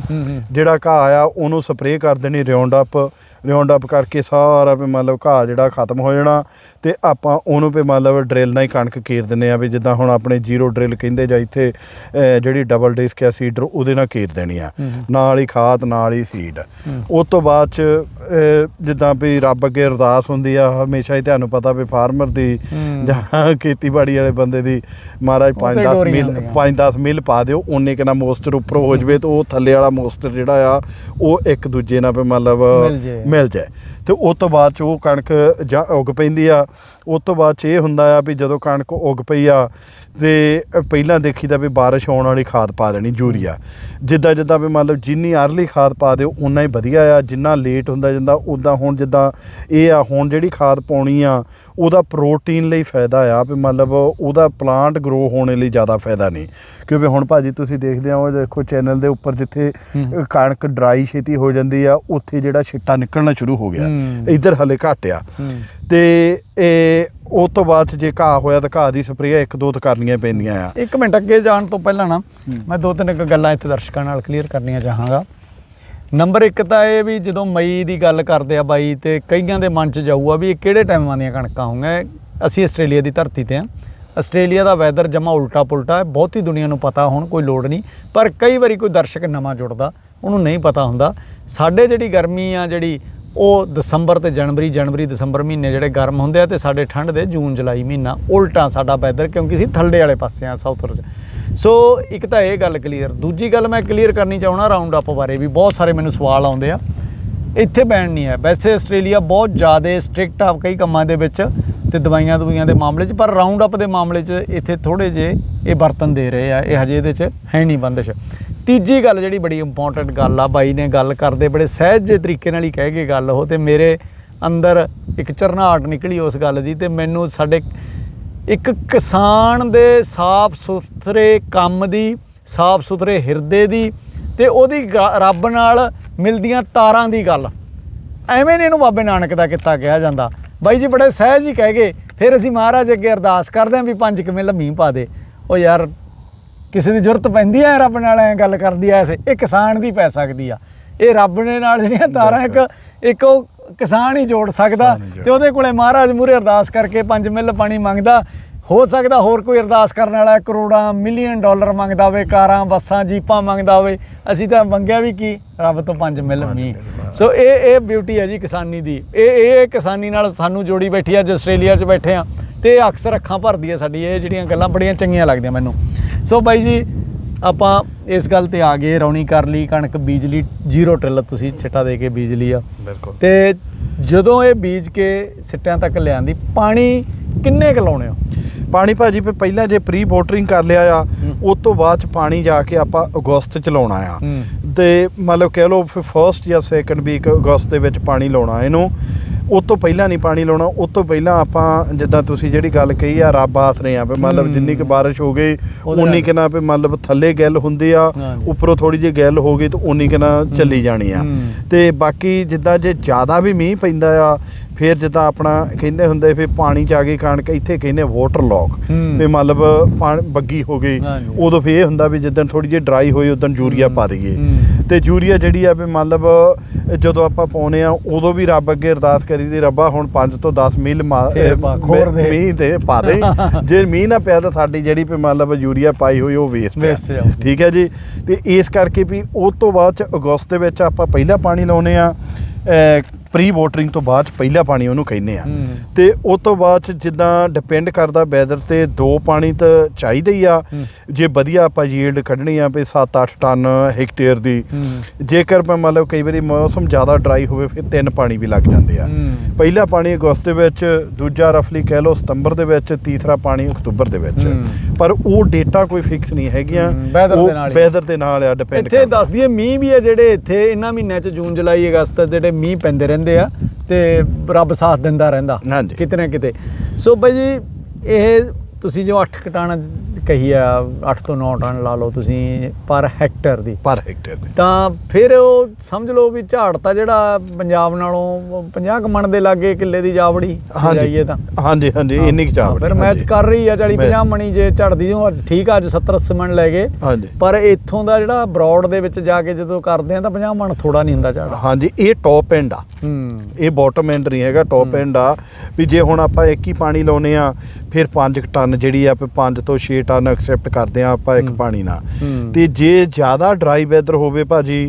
ਜਿਹੜਾ ਘਾਹ ਆ ਉਹਨੂੰ ਸਪਰੇਅ ਕਰ ਦੇਣੀ ਰਾਉਂਡ ਅਪ ਰਾਉਂਡ ਅਪ ਕਰਕੇ ਸਾਰਾ ਵੀ ਮਤਲਬ ਘਾਹ ਜਿਹੜਾ ਖਤਮ ਹੋ ਜਾਣਾ ਤੇ ਆਪਾਂ ਉਹਨੂੰ ਵੀ ਮਤਲਬ ਡਰਿਲ ਨਾਲ ਹੀ ਕਣਕ ਕੇਰ ਦਿੰਨੇ ਆ ਵੀ ਜਿੱਦਾਂ ਹੁਣ ਆਪਣੇ ਜ਼ੀਰੋ ਡਰਿਲ ਕਹਿੰਦੇ ਜਾਂ ਇੱਥੇ ਜਿਹੜੀ ਡਬਲ ਡਿਸਕ ਆ ਸੀਡਰ ਉਹਦੇ ਨਾਲ ਕੇਰ ਦੇਣੀ ਆ। ਨਾਲ ਹੀ ਖਾਦ ਨਾਲ ਹੀ ਸੀਡ। ਉਸ ਤੋਂ ਬਾਅਦ ਚ ਜਿੱਦਾਂ ਵੀ ਰੱਬ ਅੱਗੇ ਅਰਦਾਸ ਹੁੰਦੀ ਆ ਹਮੇਸ਼ਾ ਹੀ ਤੁਹਾਨੂੰ ਪਤਾ ਵੀ ਫਾਰਮਰ ਦੀ। ਜਾਂ ਖੇਤੀਬਾੜੀ ਵਾਲੇ ਬੰਦੇ ਦੀ ਮਹਾਰਾਜ ਉਹ ਤੇ 5-10 ਡੋਰੀਆਂ ਮਿਲ ਹੁੰਦੀਆਂ। 5-10 ਮਿਲ ਪਾ ਦਿਓ ਉਹਨੇ ਕਿਨਾ ਮੋਸਟਰ ਉੱਪਰ ਹੋ ਜਵੇ ਤੇ ਉਹ ਥੱਲੇ ਵਾਲਾ ਮੋਸਟਰ ਜਿਹੜਾ ਆ ਉਹ ਇੱਕ ਦੂਜੇ ਨਾਲ ਵੀ ਮਤਲਬ ਮਿਲ ਜੇ। ਤੇ ਉਸ ਤੋਂ ਬਾਅਦ ਚ ਉਹ ਕਣਕ ਜਾਂ ਉੱਗ ਪੈਂਦੀ ਆ ਉਸ ਤੋਂ ਬਾਅਦ ਚ ਇਹ ਹੁੰਦਾ ਆ ਵੀ ਜਦੋਂ ਕਣਕ ਉੱਗ ਪਈ ਆ ਤੇ ਪਹਿਲਾਂ ਦੇਖੀਦਾ ਵੀ ਬਾਰਿਸ਼ ਆਉਣ ਵਾਲੀ ਖਾਦ ਪਾ ਦੇਣੀ ਯੂਰੀਆ ਜਿੱਦਾਂ ਜਿੱਦਾਂ ਵੀ ਮਤਲਬ ਜਿੰਨੀ ਅਰਲੀ ਖਾਦ ਪਾ ਦਿਓ ਉਨਾ ਹੀ ਵਧੀਆ ਆ ਜਿੰਨਾ ਲੇਟ ਹੁੰਦਾ ਜਾਂਦਾ ਉਦਾਂ ਹੁਣ ਜਿੱਦਾਂ ਇਹ ਆ ਹੁਣ ਜਿਹੜੀ ਖਾਦ ਪਾਉਣੀ ਆ ਉਹਦਾ ਪ੍ਰੋਟੀਨ ਲਈ ਫਾਇਦਾ ਆ ਵੀ ਮਤਲਬ ਉਹਦਾ ਪਲਾਂਟ ਗਰੋ ਹੋਣੇ ਲਈ ਜ਼ਿਆਦਾ ਫਾਇਦਾ ਨਹੀਂ ਕਿਉਂਕਿ ਹੁਣ ਭਾਜੀ ਤੁਸੀਂ ਦੇਖਦੇ ਹੋ ਦੇਖੋ ਚੈਨਲ ਦੇ ਉੱਪਰ ਜਿੱਥੇ। ਕਣਕ ਡਰਾਈ ਛੇਤੀ ਹੋ ਜਾਂਦੀ ਆ ਉੱਥੇ ਜਿਹੜਾ ਛਿੱਟਾ ਨਿਕਲਣਾ ਸ਼ੁਰੂ ਹੋ ਗਿਆ। ਇੱਧਰ ਹਲੇ ਘੱਟ ਆ। ਤੇ ਇਹ ਉਸ ਤੋਂ ਬਾਅਦ ਜੇ ਘਾਹ ਹੋਇਆ ਤਾਂ ਘਾਹ ਦੀ ਸਪਰੇਅ ਇੱਕ ਦੋ ਤਾਂ ਕਰਨੀਆਂ ਪੈਂਦੀਆਂ ਆ। ਇੱਕ ਮਿੰਟ ਅੱਗੇ ਜਾਣ ਤੋਂ ਪਹਿਲਾਂ ਨਾ। ਮੈਂ ਦੋ ਤਿੰਨ ਗੱਲਾਂ ਇੱਥੇ ਦਰਸ਼ਕਾਂ ਨਾਲ ਕਲੀਅਰ ਕਰਨੀਆਂ ਚਾਹਾਂਗਾ। ਨੰਬਰ 1 ਤਾਂ ਇਹ ਵੀ ਜਦੋਂ ਮਈ ਦੀ ਗੱਲ ਕਰਦੇ ਆ ਬਾਈ ਤੇ ਕਈਆਂ ਦੇ ਮਨ 'ਚ ਜਾਊਗਾ ਵੀ ਇਹ ਕਿਹੜੇ ਟਾਈਮਾਂ ਦੀਆਂ ਕਣਕਾਂ ਹੋਣਗੀਆਂ। ਅਸੀਂ ਆਸਟ੍ਰੇਲੀਆ ਦੀ ਧਰਤੀ ਤੇ ਆ। ਆਸਟ੍ਰੇਲੀਆ ਦਾ ਵੈਦਰ ਜਮਾ ਉਲਟਾ ਪੁਲਟਾ ਹੈ। ਬਹੁਤੀ ਦੁਨੀਆ ਨੂੰ ਪਤਾ ਹੁਣ ਕੋਈ ਲੋੜ ਨਹੀਂ। ਪਰ ਕਈ ਵਾਰੀ ਕੋਈ ਦਰਸ਼ਕ ਨਵਾਂ ਜੁੜਦਾ ਉਹਨੂੰ ਨਹੀਂ ਪਤਾ ਹੁੰਦਾ। ਸਾਡੇ ਜਿਹੜੀ ਗਰਮੀ ਆ ਜਿਹੜੀ ਉਹ ਦਸੰਬਰ ਤੇ ਜਨਵਰੀ ਜਨਵਰੀ, ਦਸੰਬਰ ਮਹੀਨੇ ਜਿਹੜੇ ਗਰਮ ਹੁੰਦੇ ਆ ਤੇ ਸਾਡੇ ਠੰਡ ਦੇ ਜੂਨ, ਜੁਲਾਈ ਮਹੀਨਾ ਉਲਟਾ ਸਾਡਾ ਵੈਦਰ ਕਿਉਂਕਿ ਅਸੀਂ ਥੱਲੇ ਵਾਲੇ ਪਾਸੇ ਆ ਸਾਊਥਰ 'ਚ ਸੋ ਇੱਕ ਤਾਂ ਇਹ ਗੱਲ ਕਲੀਅਰ ਦੂਜੀ ਗੱਲ ਮੈਂ ਕਲੀਅਰ ਕਰਨੀ ਚਾਹਣਾ ਰਾਉਂਡ ਅਪ ਬਾਰੇ ਵੀ ਬਹੁਤ ਸਾਰੇ ਮੈਨੂੰ ਸਵਾਲ ਆਉਂਦੇ ਆ। ਇੱਥੇ ਬੈਨ ਨਹੀਂ ਹੈ। ਵੈਸੇ ਆਸਟ੍ਰੇਲੀਆ ਬਹੁਤ ਜ਼ਿਆਦਾ ਸਟ੍ਰਿਕਟ ਆ ਕਈ ਕੰਮਾਂ ਦੇ ਵਿੱਚ ਤੇ ਦਵਾਈਆਂ ਦਵਾਈਆਂ ਦੇ ਮਾਮਲੇ 'ਚ, ਪਰ ਰਾਉਂਡ ਅਪ ਦੇ ਮਾਮਲੇ 'ਚ ਇੱਥੇ ਥੋੜੇ ਜੇ ਇਹ ਬਰਤਨ ਦੇ ਰਹੇ ਆ। ਇਹ ਹਜੇ ਇਹਦੇ 'ਚ ਹੈ ਨਹੀਂ ਬੰਦਸ਼। ਤੀਜੀ ਗੱਲ ਜਿਹੜੀ ਬੜੀ ਇੰਪੋਰਟੈਂਟ ਗੱਲ ਆ, ਬਾਈ ਨੇ ਗੱਲ ਕਰਦੇ ਬੜੇ ਸਹਿਜ ਜਿਹੇ ਤਰੀਕੇ ਨਾਲ ਹੀ ਕਹਿ ਕੇ ਗੱਲ ਉਹ ਤੇ ਮੇਰੇ ਅੰਦਰ ਇੱਕ ਚਰਨਾਹਟ ਨਿਕਲੀ ਉਸ ਗੱਲ ਦੀ ਤੇ ਮੈਨੂੰ ਸਾਡੇ ਇੱਕ ਕਿਸਾਨ ਦੇ ਸਾਫ਼ ਸੁਥਰੇ ਕੰਮ ਦੀ ਸਾਫ਼ ਸੁਥਰੇ ਹਿਰਦੇ ਦੀ ਤੇ ਉਹਦੀ ਗ- ਰੱਬ ਨਾਲ ਮਿਲਦੀਆਂ ਤਾਰਾਂ ਦੀ ਗੱਲ। ਐਵੇਂ ਨਹੀਂ ਇਹਨੂੰ ਬਾਬੇ ਨਾਨਕ ਦਾ ਕੀਤਾ ਕਿਹਾ ਜਾਂਦਾ। ਬਾਈ ਜੀ ਬੜੇ ਸਹਿਜ ਹੀ ਕਹਿ ਗਏ। ਫਿਰ ਅਸੀਂ ਮਹਾਰਾਜ ਅੱਗੇ ਅਰਦਾਸ ਕਰਦੇ ਆਂ ਵੀ ਪੰਜ ਕਿਵੇਂ ਲੰਮੀ ਪਾ ਦੇ। ਉਹ ਯਾਰ ਕਿਸੇ ਦੀ ਜ਼ਰੂਰਤ ਪੈਂਦੀ ਐ ਰੱਬ ਨਾਲ ਐ ਗੱਲ ਕਰਦੀ ਐ ਐਸੇ। ਇਹ ਕਿਸਾਨ ਦੀ ਪੈ ਸਕਦੀ ਆ। ਇਹ ਰੱਬ ਨੇ ਨਾਲ ਜਿਹੜੀਆਂ ਤਾਰਾਂ ਇੱਕ ਇੱਕ ਉਹ ਕਿਸਾਨ ਹੀ ਜੋੜ ਸਕਦਾ ਤੇ ਉਹਦੇ ਕੋਲੇ ਮਹਾਰਾਜ ਮੂਰੇ ਅਰਦਾਸ ਕਰਕੇ 5 ਮਿਲ ਪਾਣੀ ਮੰਗਦਾ। ਹੋ ਸਕਦਾ ਹੋਰ ਕੋਈ ਅਰਦਾਸ ਕਰਨ ਵਾਲਾ ਕਰੋੜਾਂ ਮਿਲੀਅਨ ਡਾਲਰ ਮੰਗਦਾ ਹੋਵੇ ਕਾਰਾਂ ਬੱਸਾਂ ਜੀਪਾਂ ਮੰਗਦਾ ਹੋਵੇ ਅਸੀਂ ਤਾਂ ਮੰਗਿਆ ਵੀ ਕੀ? ਰੱਬ ਤੋਂ 5 ਮਿਲ ਪੰਜ ਮੀ ਮਿਲ ਬਸ। ਸੋ ਇਹ ਇਹ ਬਿਊਟੀ ਹੈ ਜੀ ਕਿਸਾਨੀ ਦੀ। ਇਹ ਇਹ ਕਿਸਾਨੀ ਨਾਲ ਸਾਨੂੰ ਜੋੜੀ ਬੈਠੀ ਆ ਅੱਜ ਆਸਟ੍ਰੇਲੀਆ 'ਚ ਬੈਠੇ ਆ। ਤੇ ਇਹ ਅਕਸਰ ਅੱਖਾਂ ਭਰਦੀ ਹੈ ਸਾਡੀ ਇਹ ਜਿਹੜੀਆਂ ਗੱਲਾਂ ਬੜੀਆਂ ਚੰਗੀਆਂ ਲੱਗਦੀਆਂ ਮੈਨੂੰ। ਸੋ ਬਾਈ ਜੀ ਆਪਾਂ ਇਸ ਗੱਲ ਤੇ ਆ ਗਏ ਰੌਣੀ ਕਰ ਲਈ ਕਣਕ ਬੀਜ ਲਈ ਜ਼ੀਰੋ ਟ੍ਰਿਲ ਤੁਸੀਂ ਛਿੱਟਾ ਦੇ ਕੇ ਬੀਜ ਲਈ ਆ। ਬਿਲਕੁਲ। ਤੇ ਜਦੋਂ ਇਹ ਬੀਜ ਕੇ ਸਿੱਟਿਆਂ ਤੱਕ ਲਿਆਂਦੀ ਪਾਣੀ ਕਿੰਨੇ ਕੁ ਲਾਉਣੇ ਹੋ ਪਾਣੀ ਭਾਜੀ ਫਿਰ ਪਹਿਲਾਂ ਜੇ ਪ੍ਰੀ ਵਾਟਰਿੰਗ ਕਰ ਲਿਆ ਆ। ਉਸ ਤੋਂ ਬਾਅਦ ਚ ਪਾਣੀ ਜਾ ਕੇ ਆਪਾਂ ਅਗਸਤ ਚ ਲਾਉਣਾ ਆ। ਤੇ ਮਤਲਬ ਕਹਿ ਲਓ ਫਿਰ ਫਰਸਟ ਜਾਂ ਸੈਕੰਡ ਵੀਕ ਅਗਸਤ ਦੇ ਵਿੱਚ ਪਾਣੀ ਲਾਉਣਾ ਇਹਨੂੰ ਉਸ ਤੋਂ ਪਹਿਲਾਂ ਨਹੀਂ ਪਾਣੀ ਲਾਉਣਾ ਉਸ ਤੋਂ ਪਹਿਲਾਂ ਆਪਾਂ ਜਿੱਦਾਂ ਤੁਸੀਂ ਜਿਹੜੀ ਗੱਲ ਕਹੀ ਆ ਰੱਬ ਆਸਰੇ ਆ ਵੀ ਮਤਲਬ। ਜਿੰਨੀ ਕੁ ਬਾਰਿਸ਼ ਹੋ ਗਈ ਉਨੀ। ਕਿ ਨਾ ਵੀ ਮਤਲਬ ਥੱਲੇ ਗੱਲ ਹੁੰਦੀ ਆ। ਉੱਪਰੋਂ ਥੋੜੀ ਜਿਹੀ ਗੱਲ ਹੋ ਗਈ ਤਾਂ ਉਨੀ ਕਿ ਨਾ ਚੱਲੀ ਜਾਣੀ ਆ। ਤੇ ਬਾਕੀ ਜਿੱਦਾਂ ਜੇ ਜ਼ਿਆਦਾ ਵੀ ਮੀਂਹ ਪੈਂਦਾ ਆ ਫਿਰ ਜਿੱਦਾਂ ਆਪਣਾ ਕਹਿੰਦੇ ਹੁੰਦੇ ਫਿਰ ਪਾਣੀ ਚ ਆ ਗਈ ਕਣਕ ਇੱਥੇ ਕਹਿੰਦੇ ਵਾਟਰ ਲੌਕ ਹੂੰ। ਵੀ ਮਤਲਬ ਬੱਗੀ ਹੋ ਗਈ। ਉਦੋਂ ਫਿਰ ਇਹ ਹੁੰਦਾ ਵੀ ਜਿੱਦਣ ਥੋੜੀ ਜਿਹੀ ਡਰਾਈ ਹੋਈ ਉਦੋਂ ਯੂਰੀਆ ਪਾ ਦਈਏ ਹੂੰ। ਤੇ ਯੂਰੀਆ ਜਿਹੜੀ ਆ ਵੀ ਮਤਲਬ ਜਦੋਂ ਆਪਾਂ ਪਾਉਨੇ ਆ ਉਦੋਂ ਵੀ ਰੱਬ ਅੱਗੇ ਅਰਦਾਸ ਕਰੀਦੀ ਰੱਬਾ ਹੁਣ 5 ਤੋਂ 10 ਮੀਲ ਦੇ। ਮੀਂਹ ਤੇ ਪਾ ਦੇ ਜੇ ਮੀਂਹ ਨਾ ਪਿਆ ਤਾਂ ਸਾਡੀ ਜਿਹੜੀ ਵੀ ਮਤਲਬ ਯੂਰੀਆ ਪਾਈ ਹੋਈ ਉਹ ਵੇਸਟ ਜਾਊਗੀ। ਠੀਕ ਹੈ ਜੀ ਤੇ ਇਸ ਕਰਕੇ ਵੀ ਉਸ ਤੋਂ ਬਾਅਦ ਚ ਅਗਸਤ ਦੇ ਵਿੱਚ ਆਪਾਂ ਪਹਿਲਾ ਪਾਣੀ ਲਾਉਨੇ ਆ ਪ੍ਰੀ ਵਾਟਰਿੰਗ ਤੋਂ ਬਾਅਦ ਪਹਿਲਾ ਪਾਣੀ ਉਹਨੂੰ ਕਹਿੰਦੇ ਆ। ਤੇ ਉਸ ਤੋਂ ਬਾਅਦ ਜਿੱਦਾਂ ਡਿਪੈਂਡ ਕਰਦਾ ਵੈਦਰ ਤੇ ਦੋ ਪਾਣੀ ਤਾਂ ਚਾਹੀਦਾ ਹੀ ਆ। ਜੇ ਵਧੀਆ ਆਪਾਂ ਯੀਲਡ ਕੱਢਣੀ ਆ ਵੀ 7-8 ਟਨ ਹੈਕਟੇਅਰ ਦੀ। ਜੇਕਰ ਮੈਂ ਮੰਨ ਲਓ ਕਈ ਵਾਰੀ ਮੌਸਮ ਜ਼ਿਆਦਾ ਡਰਾਈ ਹੋਵੇ ਫਿਰ ਤਿੰਨ ਪਾਣੀ ਵੀ ਲੱਗ ਜਾਂਦੇ ਆ। ਪਹਿਲਾ ਪਾਣੀ ਅਗਸਤ ਦੇ ਵਿੱਚ ਦੂਜਾ ਰਫਲੀ ਕਹਿ ਲਓ ਸਤੰਬਰ ਦੇ ਵਿੱਚ ਤੀਸਰਾ ਪਾਣੀ ਅਕਤੂਬਰ ਦੇ ਵਿੱਚ। ਪਰ ਉਹ ਡੇਟਾ ਕੋਈ ਫਿਕਸ ਨਹੀਂ ਹੈਗੀਆਂ ਹੂੰ, weather ਦੇ ਨਾਲ ਹੀ। ਵੈਦਰ ਦੇ ਨਾਲ ਆ ਡਿਪੈਂਡ ਇੱਥੇ ਦੱਸ ਦਈਏ ਮੀਂਹ ਵੀ ਆ ਜਿਹੜੇ ਇੱਥੇ ਇਹਨਾਂ ਮਹੀਨਿਆਂ 'ਚ ਜੂਨ ਜੁਲਾਈ ਅਗਸਤ ਜਿਹੜੇ ਮੀਂਹ ਪੈਂਦੇ ਰਹਿੰਦੇ ਆ ਤੇ ਰੱਬ ਸਾਥ ਦਿੰਦਾ ਰਹਿੰਦਾ ਹਾਂਜੀ। ਕਿਤੇ ਨਾ ਕਿਤੇ ਸੋ ਬਾਈ ਜੀ ਇਹ ਤੁਸੀਂ ਜੋ 8 ਕਟਾਣਾ ਕਹੀ ਆ 8 ਤੋਂ 9 ਟਨ ਲਾ ਲਓ ਤੁਸੀਂ ਪਰ ਹੈਕਟਰ ਦੀ। ਪਰ ਹੈਕਟੇਅਰ ਦੇ। ਤਾਂ ਫਿਰ ਉਹ ਸਮਝ ਲਓ ਵੀ ਝਾੜ ਤਾਂ ਜਿਹੜਾ ਪੰਜਾਬ ਨਾਲੋਂ 50 ਕੁ ਮਣ ਦੇ ਲਾਗੇ ਕਿੱਲੇ ਦੀ ਜਾਵੜੀ ਜਾਈਏ ਤਾਂ। ਹਾਂਜੀ ਹਾਂਜੀ ਇੰਨੀ ਕੁ ਹਾਂ, ਚਾਵੜੀ ਫਿਰ ਮੈਚ ਕਰ ਰਹੀ ਆ 40 ਮੈਂ- 50 ਮਣੀ ਜੇ ਝੜਦੀ ਹੋ ਅੱਜ ਠੀਕ ਆ ਅੱਜ 70 80 ਮਣ ਲੈ ਗਏ। ਹਾਂਜੀ। ਪਰ ਇੱਥੋਂ ਦਾ ਜਿਹੜਾ ਬਰੋਡ ਦੇ ਵਿੱਚ ਜਾ ਕੇ ਜਦੋਂ ਕਰਦੇ ਆ ਤਾਂ 50 ਮਣ ਥੋੜਾ ਨਹੀਂ ਹੁੰਦਾ ਝਾੜ। ਹਾਂਜੀ ਇਹ ਟੌਪ ਐਂਡ ਆ। ਹੂੰ। ਇਹ ਬਾਟਮ ਐਂਡ ਨਹੀਂ ਹੈਗਾ ਟੌਪ ਐਂਡ ਆ। ਵੀ ਜੇ ਹੁਣ ਆਪਾਂ ਇੱਕ ਹੀ ਪਾਣੀ ਲਾਉਨੇ ਆ ਫਿਰ 5 ਟਨ ਜਿਹੜੀ ਆ 5 ਤੋਂ 6 ਟਨ ਐਕਸੈਪਟ ਕਰਦੇ ਆ ਆਪਾਂ ਇੱਕ। ਪਾਣੀ ਨਾਲ। ਤੇ ਜੇ ਜ਼ਿਆਦਾ ਡਰਾਈ ਵੈਦਰ ਹੋਵੇ ਭਾਜੀ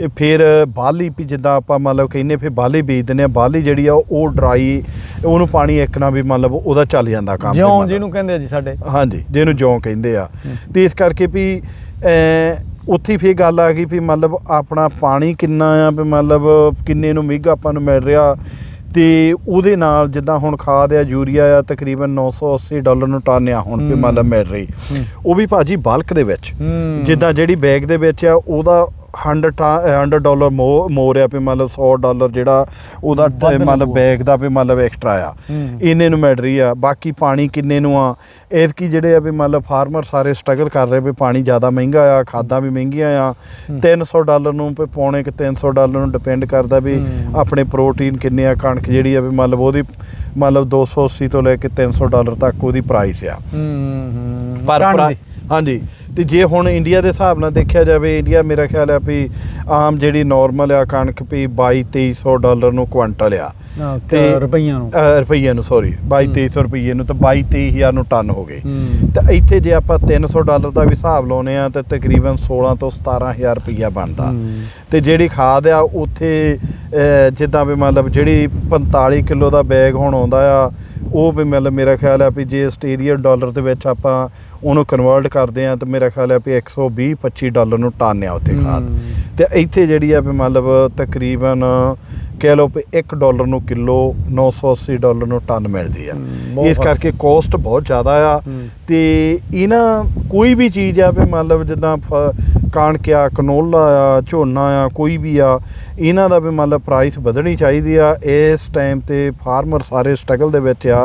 ਇਹ ਫਿਰ ਬਾਲੀ ਵੀ ਜਿੱਦਾਂ ਆਪਾਂ ਮਤਲਬ ਕਹਿੰਨੇ ਫਿਰ ਬਾਲੀ ਬੀਜ ਦਿੰਦੇ ਆ ਬਾਲੀ ਜਿਹੜੀ ਆ ਉਹ ਡਰਾਈ ਉਹਨੂੰ ਪਾਣੀ ਇੱਕ ਨਾ ਵੀ ਮਤਲਬ ਉਹਦਾ ਚੱਲ ਜਾਂਦਾ ਕੰਮ ਜਿਉਂ। ਜਿਹਨੂੰ ਕਹਿੰਦੇ ਆ ਜੀ ਸਾਡੇ ਹਾਂਜੀ ਜਿਹਨੂੰ ਜੌਂ ਕਹਿੰਦੇ ਆ। ਤੇ ਇਸ ਕਰਕੇ ਵੀ ਉੱਥੇ ਫੇਰ ਗੱਲ ਆ ਗਈ ਵੀ ਮਤਲਬ ਆਪਣਾ ਪਾਣੀ ਕਿੰਨਾ ਆ ਵੀ ਮਤਲਬ ਕਿੰਨੇ ਨੂੰ ਮਿੱਗ ਆਪਾਂ ਨੂੰ ਮਿਲ ਰਿਹਾ ਤੇ ਉਹਦੇ ਨਾਲ ਜਿੱਦਾਂ ਹੁਣ ਖਾਦ ਆ ਯੂਰੀਆ ਆ ਤਕਰੀਬਨ 980 ਡਾਲਰ ਨੂੰ ਟਨ ਆ ਹੁਣ ਵੀ। ਮਤਲਬ ਮਿਲ ਰਹੀ। ਉਹ ਵੀ ਭਾਜੀ ਬਲਕ ਦੇ ਵਿੱਚ ਜਿੱਦਾਂ ਜਿਹੜੀ ਬੈਗ ਦੇ ਵਿੱਚ ਆ ਉਹਦਾ 100 ਟਾ- 100 ਡਾਲਰ ਮੋ ਮੋਰ ਆ ਵੀ ਮਤਲਬ 100 ਡਾਲਰ ਜਿਹੜਾ ਉਹਦਾ ਮਤਲਬ। ਬੈਗ ਦਾ ਵੀ ਮਤਲਬ ਐਕਸਟਰਾ ਆ ਹੂੰ। ਇੰਨੇ ਨੂੰ ਮਿਲ ਰਹੀ ਆ ਬਾਕੀ ਪਾਣੀ ਕਿੰਨੇ ਨੂੰ ਆ ਕੀ ਜਿਹੜੇ ਆ ਵੀ ਮਤਲਬ ਫਾਰਮਰ ਸਾਰੇ ਸਟਰਗਲ ਕਰ ਰਹੇ ਵੀ ਪਾਣੀ ਜ਼ਿਆਦਾ ਮਹਿੰਗਾ ਆ ਖਾਦਾਂ ਵੀ ਮਹਿੰਗੀਆਂ ਆ ਹੂੰ। 300 ਡਾਲਰ ਨੂੰ ਵੀ ਪੌਣੇ ਕਿ 300 ਡਾਲਰ ਨੂੰ ਡਿਪੈਂਡ ਕਰਦਾ ਵੀ ਹੂੰ। ਆਪਣੇ ਪ੍ਰੋਟੀਨ ਕਿੰਨੇ ਆ ਕਣਕ ਜਿਹੜੀ ਆ ਵੀ ਮਤਲਬ ਉਹਦੀ ਮਤਲਬ 280 ਤੋਂ ਲੈ ਕੇ 300 ਡਾਲਰ ਤੱਕ ਉਹਦੀ ਪ੍ਰਾਈਸ ਆ ਹੂੰ ਹੂੰ ਪਰ। ਹਾਂਜੀ ਤੇ ਜੇ ਹੁਣ ਇੰਡੀਆ ਦੇ ਹਿਸਾਬ ਨਾਲ ਦੇਖਿਆ ਜਾਵੇ ਇੰਡੀਆ ਮੇਰਾ ਖਿਆਲ ਆ ਵੀ ਆਮ ਜਿਹੜੀ ਨਾਰਮਲ ਆ ਕਣਕ ਵੀ 22 2300 ਡਾਲਰ ਨੂੰ ਕੁਆਂਟਲ ਆ। ਹਾਂ, ਤੇ ਰੁਪਈਆਂ ਨੂੰ। ਅ, ਰੁਪਈਏ ਨੂੰ ਸੌਰੀ 22 ਹੂੰ। 2300 ਰੁਪਈਏ ਨੂੰ ਤਾਂ 22 23000 ਨੂੰ ਟਨ ਹੋ ਗਏ। ਹੂੰ। ਤਾਂ ਇੱਥੇ ਜੇ ਆਪਾਂ 300 ਡਾਲਰ ਦਾ ਵੀ ਹਿਸਾਬ ਲਾਉਨੇ ਆ ਤਾਂ ਤਕਰੀਬਨ 16 ਤੋਂ 17000 ਰੁਪਈਆ ਬਣਦਾ। ਹੂੰ। ਤੇ ਜਿਹੜੀ ਖਾਦ ਆ ਉੱਥੇ ਜਿੱਦਾਂ ਵੀ ਮਤਲਬ ਜਿਹੜੀ 45 ਕਿਲੋ ਦਾ ਬੈਗ ਹੁਣ ਆਉਂਦਾ ਆ ਉਹ ਵੀ ਮਤਲਬ ਮੇਰਾ ਖਿਆਲ ਆ ਵੀ ਜੇ ਆਸਟ੍ਰੇਲੀਆ ਡਾਲਰ ਦੇ ਵਿੱਚ ਆਪਾਂ ਉਹਨੂੰ ਕਨਵਰਟ ਕਰਦੇ ਆ ਤਾਂ ਮੇਰਾ ਖਿਆਲ ਆ ਵੀ 120 25 ਡਾਲਰ ਨੂੰ ਟਨ ਆ ਉੱਥੇ ਖਾਦ ਹੂੰ। ਤੇ ਇੱਥੇ ਜਿਹੜੀ ਆ ਵੀ ਮਤਲਬ ਤਕਰੀਬਨ ਕਹਿ ਲਓ ਵੀ 1 ਡਾਲਰ ਨੂੰ ਕਿਲੋ 980 ਡਾਲਰ ਨੂੰ ਟਨ ਮਿਲਦੀ ਆ ਹੂੰ, ਇਸ। ਕਰਕੇ ਕੋਸਟ ਬਹੁਤ ਜ਼ਿਆਦਾ ਆ ਹੂੰ। ਤੇ ਇਹਨਾਂ ਕੋਈ ਵੀ ਚੀਜ਼ ਆ ਵੀ ਮਤਲਬ ਜਿੱਦਾਂ ਕਣਕ ਆ ਕਨੋਲਾ ਆ ਝੋਨਾ ਆ ਕੋਈ ਵੀ ਆ ਇਹਨਾਂ ਦਾ ਵੀ ਮਤਲਬ ਪ੍ਰਾਈਸ ਵਧਣੀ ਚਾਹੀਦੀ ਆ ਇਸ ਟਾਈਮ ਤੇ ਫਾਰਮਰ ਸਾਰੇ ਸਟਰਗਲ ਦੇ ਵਿੱਚ ਆ।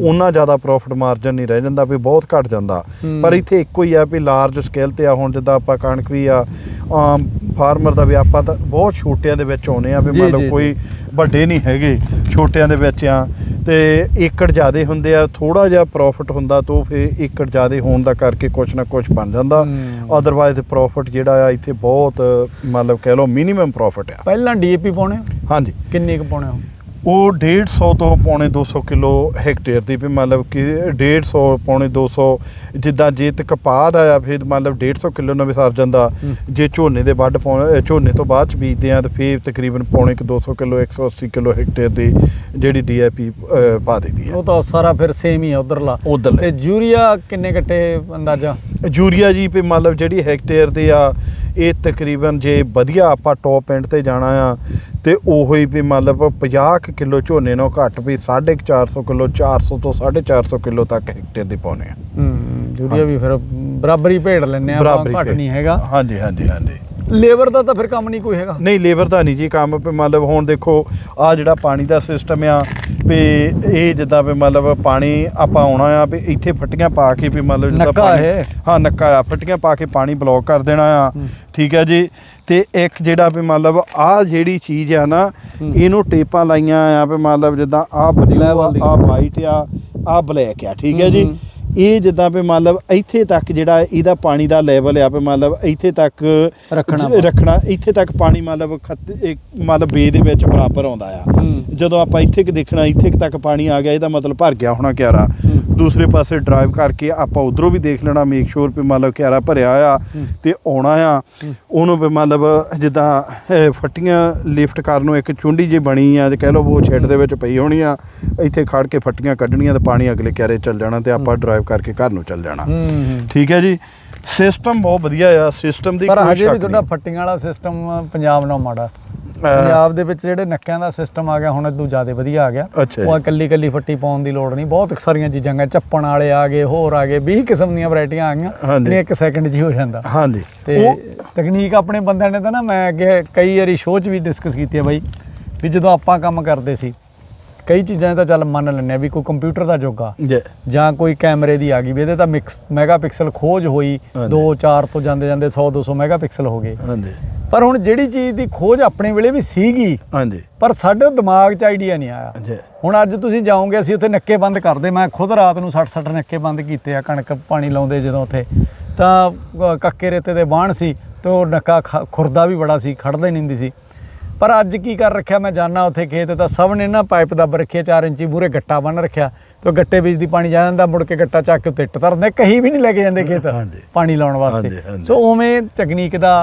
ਉਹਨਾਂ ਜ਼ਿਆਦਾ ਪ੍ਰੋਫਿਟ ਮਾਰਜਨ ਨਹੀਂ ਰਹਿ ਜਾਂਦਾ ਵੀ ਬਹੁਤ ਘਟ ਜਾਂਦਾ। ਪਰ ਇੱਥੇ ਇੱਕੋ ਹੀ ਆ ਵੀ ਲਾਰਜ ਸਕੇਲ ਤੇ ਆ ਹੁਣ ਜਿੱਦਾਂ ਆਪਾਂ ਕਣਕ ਵੀ ਆ ਆਮ ਫਾਰਮਰ ਦਾ ਵੀ ਆਪਾਂ ਤਾਂ ਬਹੁਤ ਛੋਟਿਆਂ ਦੇ ਵਿੱਚ ਆਉਨੇ ਆ ਵੀ ਮਤਲਬ ਜੀ। ਕੋਈ ਵੱਡੇ ਨਹੀਂ ਹੈਗੇ ਛੋਟਿਆਂ ਦੇ ਵਿੱਚ ਆ ਤੇ ਏਕੜ ਜ਼ਿਆਦੇ ਹੁੰਦੇ ਆ ਥੋੜਾ ਜਿਹਾ ਪ੍ਰੋਫਿਟ ਹੁੰਦਾ ਤਾਂ ਫਿਰ ਏਕੜ ਜ਼ਿਆਦੇ ਹੋਣ ਦਾ ਕਰਕੇ ਕੁਛ ਨਾ ਕੁਛ ਬਣ ਜਾਂਦਾ ਹੂੰ। ਅਦਰਵਾਇਜ਼ ਪ੍ਰੋਫਿਟ ਜਿਹੜਾ ਆ ਇੱਥੇ ਬਹੁਤ ਮਤਲਬ ਕਹਿ ਲਓ ਮਿਨੀਮਮ ਪ੍ਰੋਫਿਟ ਆ ਪਹਿਲਾਂ ਡੀਏਪੀ ਪਾਉਣੇ ਹੋ? ਹਾਂਜੀ। ਕਿੰਨੀ ਕੁ ਪਾਉਣੇ ਹੋ? ਉਹ 150 ਤੋਂ ਪੌਣੇ 200 ਕਿਲੋ ਹੈਕਟੇਅਰ ਦੀ ਵੀ ਮਤਲਬ ਕਿ 150 ਪੌਣੇ 200 ਜਿੱਦਾਂ ਜੇ ਤੇ ਕਪਾਹ ਦਾ ਆ ਫਿਰ ਮਤਲਬ 150 ਕਿਲੋ ਨਾਲ ਵੀ ਸਰ ਜਾਂਦਾ। ਹੂੰ। ਜੇ ਝੋਨੇ ਦੇ ਵੱਢ ਪਾਉਣ- ਝੋਨੇ ਤੋਂ ਬਾਅਦ ਚ ਬੀਜਦੇ ਆ ਤਾਂ ਫਿਰ ਤਕਰੀਬਨ ਪੌਣੇ ਕੁ 200 ਕਿਲੋ 180 ਕਿਲੋ ਹੈਕਟੇਅਰ ਦੀ ਜਿਹੜੀ ਡੀਏਪੀ ਪਾ ਦਿੰਦੀ ਆ। ਉਹ ਤਾਂ ਸਾਰਾ ਫਿਰ ਸੇਮ ਹੀ ਆ ਉਧਰਲਾ। ਉਧਰਲੇ। ਤੇ ਯੂਰੀਆ ਕਿੰਨੇ ਕੱਟੇ ਅੰਦਾਜ਼ਾ? ਯੂਰੀਆ ਜੀ ਵੀ ਮਤਲਬ ਜਿਹੜੀ ਹੈਕਟੇਅਰ ਦੇ ਆ ਇਹ ਤਕਰੀਬਨ ਜੇ ਵਧੀਆ ਆਪਾਂ ਟੌਪ ਐਂਡ ਤੇ ਜਾਣਾ ਆ ਤੇ ਉਹੋ ਹੀ ਵੀ ਮਤਲਬ 50 ਕਿਲੋ ਝੋਨੇ ਨੂੰ ਘੱਟ ਵੀ 450 ਕਿਲੋ 400 ਤੋਂ 450 ਕਿਲੋ ਤੱਕ ਹੈਕਟੇਅਰ ਦੀ ਪਾਉਨੇ ਆ ਹੂੰ ਯੂਰੀਆ ਵੀ ਫਿਰ ਬਰਾਬਰੀ ਭੇੜ ਲੈਣੇ ਆ ਘੱਟ। ਨਹੀਂ ਹੈਗਾ ਹਾਂਜੀ ਹਾਂਜੀ ਹਾਂਜੀ ਲੇਬਰ ਦਾ ਤਾਂ ਫਿਰ ਕੰਮ ਨਹੀਂ ਕੋਈ ਹੈਗਾ ਨਹੀਂ ਲੇਬਰ ਦਾ ਨਹੀਂ ਜੀ ਕੰਮ ਵੀ ਮਤਲਬ ਹੁਣ ਦੇਖੋ ਆ ਜਿਹੜਾ ਪਾਣੀ ਦਾ ਸਿਸਟਮ ਆ ਵੀ ਇਹ ਜਿੱਦਾਂ ਵੀ ਮਤਲਬ ਪਾਣੀ ਆਪਾਂ ਆਉਣਾ ਆ ਵੀ ਇੱਥੇ ਫੱਟੀਆਂ ਪਾ ਕੇ ਵੀ ਮਤਲਬ ਜਿੱਦਾਂ ਨੱਕਾ ਪਾਣੀ- ਇਹ? ਹਾਂ ਨੱਕਾ ਆ ਫੱਟੀਆਂ ਪਾ ਕੇ ਪਾਣੀ ਬਲੌਕ ਕਰ ਦੇਣਾ ਆ ਹੂੰ। ਠੀਕ ਹੈ ਜੀ ਤੇ ਇੱਕ ਜਿਹੜਾ ਵੀ ਮਤਲਬ ਆ ਜਿਹੜੀ ਚੀਜ਼ ਆ ਨਾ ਹੂੰ। ਇਹਨੂੰ ਟੇਪਾਂ ਲਾਈਆਂ ਆ ਵੀ ਮਤਲਬ ਜਿੱਦਾਂ ਆ ਬਲੂ ਆ Level ਦੀ। ਆ ਵਾਈਟ ਆ ਆ ਬਲੈਕ ਆ ਠੀਕ ਹੈ ਜੀ ਹੂੰ। ਇਹ ਜਿੱਦਾਂ ਵੀ ਮਤਲਬ ਇੱਥੇ ਤੱਕ ਜਿਹੜਾ ਇਹਦਾ ਪਾਣੀ ਦਾ ਲੈਵਲ ਆ ਵੀ ਮਤਲਬ ਇੱਥੇ ਤੱਕ ਰੱਖਣਾ ਰੱਖਣਾ ਇੱਥੇ ਤੱਕ ਪਾਣੀ ਮਤਲਬ ਮਤਲਬ ਬੇ ਦੇ ਵਿੱਚ ਬਰਾਬਰ ਆਉਂਦਾ ਆ। ਜਦੋਂ ਆਪਾਂ ਇੱਥੇ ਕਿ ਦੇਖਣਾ ਇੱਥੇ ਤੱਕ ਪਾਣੀ ਆ ਗਿਆ ਇਹਦਾ ਮਤਲਬ ਭਰ ਗਿਆ ਹੋਣਾ ਕਿਆਰਾ। ਦੂਸਰੇ ਪਾਸੇ ਡਰਾਈਵ ਕਰਕੇ ਆਪਾਂ ਉਧਰੋਂ ਵੀ ਦੇਖ ਲੈਣਾ ਮੇਕ ਸ਼ੋਰ ਵੀ ਮਤਲਬ ਕਿਆਰਾ ਭਰਿਆ ਆ। ਤੇ ਆਉਣਾ ਆ। ਉਹਨੂੰ ਵੀ ਮਤਲਬ ਜਿੱਦਾਂ ਫੱਟੀਆਂ ਲਿਫਟ ਕਰਨ ਨੂੰ ਇੱਕ ਚੁੰਡੀ ਜੀ ਬਣੀ ਆ ਤੇ ਕਹਿ ਲਓ ਉਹ ਛੱਡ ਦੇ ਵਿੱਚ ਪਈ ਹੋਣੀ ਆ ਇੱਥੇ ਖੜ ਕੇ ਫੱਟੀਆਂ ਕੱਢਣੀਆਂ ਤੇ ਪਾਣੀ ਅਗਲੇ ਕਿਆਰੇ ਚੱਲ ਜਾਣਾ ਤੇ ਆਪਾਂ ਡਰਾਈਵ ਕਰਕੇ ਘਰ ਨੂੰ ਚੱਲ ਜਾਣਾ ਠੀਕ ਹੈ ਜੀ ਸਿਸਟਮ ਬਹੁਤ ਵਧੀਆ ਆ ਸਿਸਟਮ ਦੀ ਪਰ ਹਜੇ ਵੀ ਤੁਹਾਡਾ। ਫੱਟੀਆਂ ਵਾਲਾ ਸਿਸਟਮ ਪੰਜਾਬ ਨਾਲੋਂ ਮਾੜਾ ਪੰਜਾਬ ਦੇ ਵਿੱਚ ਜਿਹੜੇ ਨੱਕਿਆਂ ਦਾ ਸਿਸਟਮ ਆ ਗਿਆ ਹੁਣ ਇਦੋਂ ਜ਼ਿਆਦਾ ਵਧੀਆ ਆ ਗਿਆ ਉਹ ਜੀ। ਇਕੱਲੀ ਇਕੱਲੀ ਫੱਟੀ ਪਾਉਣ ਦੀ ਲੋੜ ਨਹੀਂ ਬਹੁਤ ਸਾਰੀਆਂ ਚੀਜ਼ਾਂ ਆ ਚੱਪਣ ਵਾਲੇ ਆ ਗਏ ਹੋਰ ਆ ਗਏ 20 ਕਿਸਮ ਦੀਆਂ ਵੈਰਾਈਟੀਆਂ ਆ ਗਈਆਂ। ਨਹੀਂ ਇੱਕ ਸੈਕਿੰਡ 'ਚ ਹੀ ਜਾਂਦਾ ਹਾਂਜੀ ਤੇ ਤਕਨੀਕ ਆਪਣੇ ਬੰਦਿਆਂ ਨੇ ਤਾਂ ਨਾ ਮੈਂ ਅੱਗੇ ਕਈ ਵਾਰੀ ਸ਼ੋਅ 'ਚ ਵੀ ਡਿਸਕਸ ਕੀਤੀ ਹੈ ਬਾਈ ਵੀ ਜਦੋਂ ਆਪਾਂ ਕੰਮ ਕਰਦੇ ਸੀ ਕਈ ਚੀਜ਼ਾਂ ਤਾਂ ਚੱਲ ਮੰਨ ਲੈਂਦੇ ਆ ਵੀ ਕੋਈ ਕੰਪਿਊਟਰ ਦਾ ਜੋਗਾ ਜੀ। ਜਾਂ ਕੋਈ ਕੈਮਰੇ ਦੀ ਆ ਗਈ ਵੀ ਇਹਦੇ ਤਾਂ ਮਿਕਸ ਮੈਗਾਪਿਕਸਲ ਖੋਜ ਹੋਈ ਹਾਂਜੀ। 2 4 ਤੋਂ ਜਾਂਦੇ ਜਾਂਦੇ 100 200 ਮੈਗਾਪਿਕਸਲ ਹੋ ਗਏ। ਹਾਂਜੀ। ਪਰ ਹੁਣ ਜਿਹੜੀ ਚੀਜ਼ ਦੀ ਖੋਜ ਆਪਣੇ ਵੇਲੇ ਵੀ ਸੀਗੀ ਹਾਂਜੀ। ਪਰ ਸਾਡੇ ਦਿਮਾਗ 'ਚ ਆਈਡੀਆ ਨਹੀਂ ਆਇਆ। ਜੀ ਹੁਣ ਅੱਜ ਤੁਸੀਂ ਜਾਓਗੇ ਅਸੀਂ ਉੱਥੇ ਨੱਕੇ ਬੰਦ ਕਰਦੇ ਮੈਂ ਖੁਦ ਰਾਤ ਨੂੰ 60 60 ਨੱਕੇ ਬੰਦ ਕੀਤੇ ਆ ਕਣਕ ਪਾਣੀ ਲਾਉਂਦੇ ਜਦੋਂ ਉੱਥੇ। ਤਾਂ ਕੱਕੇ ਰੇਤੇ ਦੇ ਬਾਣ ਸੀ ਤੇ ਉਹ ਨੱਕਾ ਖੁਰਦਾ ਵੀ ਬੜਾ ਸੀ ਖੜਦਾ ਹੀ ਨਹੀਂ ਹੁੰਦੀ ਸੀ। ਪਰ ਅੱਜ ਕੀ ਕਰ ਰੱਖਿਆ? ਮੈਂ ਜਾਣਾ ਉੱਥੇ ਖੇਤ ਤਾਂ ਸਭ ਨੇ ਨਾ ਪਾਈਪ ਦੱਬ ਰੱਖਿਆ 4 ਇੰਚੀ ਮੂਰੇ ਗੱਟਾ ਬੰਨ ਰੱਖਿਆ। ਤੇ ਗੱਟੇ ਵਿੱਚ ਦੀ ਪਾਣੀ ਜਾ ਜਾਂਦਾ ਮੁੜ ਕੇ ਗੱਟਾ ਚੱਕ ਕੇ ਉੱਤੇ ਧਰਦੇ ਕਹੀਂ ਵੀ ਨਹੀਂ ਲੈ ਕੇ ਜਾਂਦੇ ਖੇਤ। ਪਾਣੀ ਲਾਉਣ ਵਾਸਤੇ। ਸੋ ਉਵੇਂ ਤਕਨੀਕ ਦਾ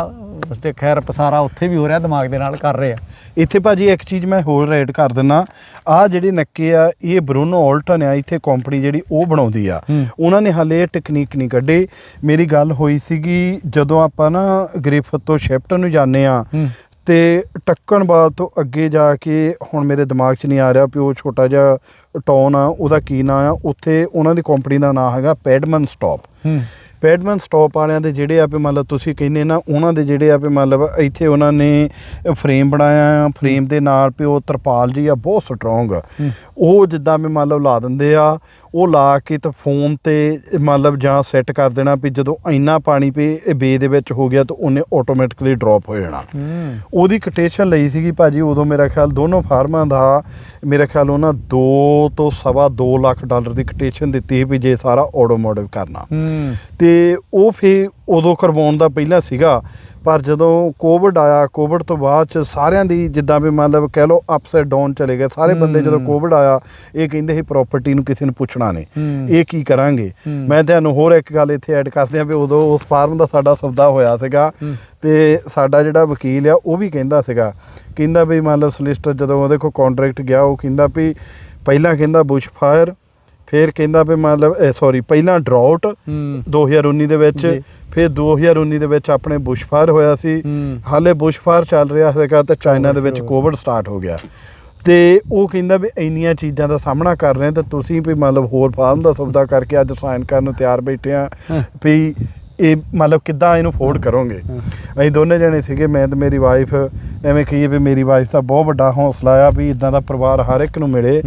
ਤੇ ਖੈਰ ਪਸਾਰਾ ਉੱਥੇ ਵੀ ਹੋ ਰਿਹਾ ਦਿਮਾਗ ਦੇ ਨਾਲ ਕਰ ਰਹੇ ਆ। ਇੱਥੇ ਭਾਜੀ ਇੱਕ ਚੀਜ਼ ਮੈਂ ਹੋਰ ਰੈਡ ਕਰ ਦਿੰਨਾ। ਆ ਜਿਹੜੇ ਨੱਕੇ ਆ ਇਹ ਬਰੂਨੋ ਆਲਟਨ ਆ ਇੱਥੇ ਕੰਪਨੀ ਜਿਹੜੀ ਉਹ ਬਣਾਉਂਦੀ ਆ। ਉਹਨਾਂ ਨੇ ਹਾਲੇ ਟੈਕਨੀਕ ਨਹੀਂ ਕੱਢੀ। ਮੇਰੀ ਗੱਲ ਹੋਈ ਸੀਗੀ ਜਦੋਂ ਆਪਾਂ ਨਾ ਗ੍ਰਿਫਤ ਤੋਂ ਸ਼ਿਫਟ ਨੂੰ ਜਾਂਦੇ ਆ ਤੇ ਟੱਕਣਵਾਲ ਤੋਂ ਅੱਗੇ ਜਾ ਕੇ ਹੁਣ ਮੇਰੇ ਦਿਮਾਗ 'ਚ ਨਹੀਂ ਆ ਰਿਹਾ ਵੀ ਉਹ ਛੋਟਾ ਜਿਹਾ ਟਾਊਨ ਆ ਉਹਦਾ ਕੀ ਨਾਂ ਆ। ਉੱਥੇ ਉਹਨਾਂ ਦੀ ਕੰਪਨੀ ਦਾ ਨਾਮ ਹੈਗਾ ਪੈਡਮਨ ਸਟਾਪ ਹੂੰ। ਪੈਡਮਨ ਸਟਾਪ ਵਾਲਿਆਂ ਦੇ ਜਿਹੜੇ ਆ ਵੀ ਮੰਨ ਲਓ ਤੁਸੀਂ ਕਹਿੰਦੇ ਨਾ ਉਹਨਾਂ ਦੇ ਜਿਹੜੇ ਆ ਵੀ ਮਤਲਬ ਇੱਥੇ ਉਹਨਾਂ ਨੇ ਫਰੇਮ ਬਣਾਇਆ ਆ ਫਰੇਮ ਦੇ ਨਾਲ ਵੀ ਉਹ ਤਰਪਾਲ ਜੀ ਆ ਬਹੁਤ ਸਟਰੋਂਗ। ਉਹ ਜਿੱਦਾਂ ਵੀ ਮੰਨ ਲਓ ਲਾ ਦਿੰਦੇ ਆ ਉਹ ਲਾ ਕੇ ਤੇ ਫੋਨ ਤੇ ਮਤਲਬ ਜਾਂ ਸੈੱਟ ਕਰ ਦੇਣਾ ਵੀ ਜਦੋਂ ਇੰਨਾ ਪਾਣੀ ਇਹ ਬੇ ਦੇ ਵਿੱਚ ਹੋ ਗਿਆ ਤਾਂ ਉਹਨੇ ਆਟੋਮੈਟਿਕਲੀ ਡ੍ਰੌਪ ਹੋ ਜਾਣਾ। ਉਹਦੀ ਕੋਟੇਸ਼ਨ ਲਈ ਸੀਗੀ ਭਾਜੀ ਉਦੋਂ ਮੇਰਾ ਖਿਆਲ ਦੋਨੋਂ ਫਾਰਮਾਂ ਦਾ ਮੇਰਾ ਖਿਆਲ ਉਹਨਾਂ 2 ਤੋਂ ਸਵਾ 2 ਲੱਖ ਡਾਲਰ ਦੀ ਕੋਟੇਸ਼ਨ ਦਿੱਤੀ ਸੀ ਵੀ ਜੇ ਸਾਰਾ ਆਟੋਮੋਟਿਵ ਕਰਨਾ। ਤੇ ਉਹ ਫੇ ਉਦੋਂ ਕਰਵਾਉਣ ਦਾ ਪਹਿਲਾਂ ਸੀਗਾ ਪਰ ਜਦੋਂ ਕੋਵਿਡ ਆਇਆ ਕੋਵਿਡ ਤੋਂ ਬਾਅਦ ਚ ਸਾਰਿਆਂ ਦੀ ਜਿੱਦਾਂ ਵੀ ਮਤਲਬ ਕਹਿ ਲਓ ਅਪਸਾਈਡ ਡਾਊਨ ਚਲੇ ਗਏ ਸਾਰੇ ਬੰਦੇ ਜਦੋਂ। ਕੋਵਿਡ ਆਇਆ ਇਹ ਕਹਿੰਦੇ ਸੀ ਪ੍ਰਾਪਰਟੀ ਨੂੰ ਕਿਸੇ ਨੂੰ ਪੁੱਛਣਾ ਨਹੀਂ। ਇਹ ਕੀ ਕਰਾਂਗੇ। ਮੈਂ ਤੁਹਾਨੂੰ ਹੋਰ ਇੱਕ ਗੱਲ ਇੱਥੇ ਐਡ ਕਰਦੇ ਆ ਵੀ ਉਦੋਂ ਉਸ ਫਾਰਮ ਦਾ ਸਾਡਾ ਸੌਦਾ ਹੋਇਆ ਸੀਗਾ। ਤੇ ਸਾਡਾ ਜਿਹੜਾ ਵਕੀਲ ਆ ਉਹ ਵੀ ਕਹਿੰਦਾ ਸੀਗਾ ਕਹਿੰਦਾ ਵੀ ਮੰਨ ਲਓ ਸੋਲਿਸਟਰ ਜਦੋਂ ਉਹਦੇ ਕੋਲ ਕੰਟਰੈਕਟ ਗਿਆ ਉਹ ਕਹਿੰਦਾ ਵੀ ਪਹਿਲਾਂ ਕਹਿੰਦਾ ਬੁਸ਼ ਫਾਇਰ ਫਿਰ ਕਹਿੰਦਾ ਵੀ ਮਤਲਬ ਸੌਰੀ ਪਹਿਲਾਂ ਡਰਾਊਟ ਹੂੰ 2019 ਦੇ ਵਿੱਚ। ਫਿਰ 2019 ਦੇ ਵਿੱਚ ਆਪਣੇ ਬੁਸ਼ਫਾਇਰ ਹੋਇਆ ਸੀ। ਹਾਲੇ ਬੁਸ਼ਫਾਇਰ ਚੱਲ ਰਿਹਾ ਹੈਗਾ ਤੇ ਚਾਈਨਾ ਦੇ ਵਿੱਚ। ਕੋਵਿਡ ਸਟਾਰਟ ਹੋ ਗਿਆ ਤੇ ਉਹ ਕਹਿੰਦਾ ਵੀ ਇੰਨੀਆਂ ਚੀਜ਼ਾਂ ਦਾ ਸਾਹਮਣਾ ਕਰ ਰਹੇ ਤੇ ਤੁਸੀਂ ਵੀ ਮਤਲਬ ਹੋਰ ਫਾਰਮ ਦਾ ਸੌਦਾ ਕਰਕੇ ਅੱਜ ਸਾਈਨ ਕਰਨ ਨੂੰ ਤਿਆਰ ਬੈਠੇ ਆ। ਵੀ ਇਹ ਮਤਲਬ ਕਿੱਦਾਂ ਇਹਨੂੰ ਅਫੋਰਡ ਕਰੋਗੇ। ਅਸੀਂ ਦੋਨੇ ਜਣੇ ਸੀਗੇ ਮੈਂ ਤੇ ਮੇਰੀ ਵਾਈਫ ਐਵੇਂ ਕਹੀਏ ਵੀ ਮੇਰੀ ਵਾਈਫ ਦਾ ਬਹੁਤ ਵੱਡਾ ਹੌਸਲਾ ਆ ਵੀ ਇਦਾਂ ਦਾ ਪਰਿਵਾਰ ਹਰ ਇੱਕ ਨੂੰ ਮਿਲੇ।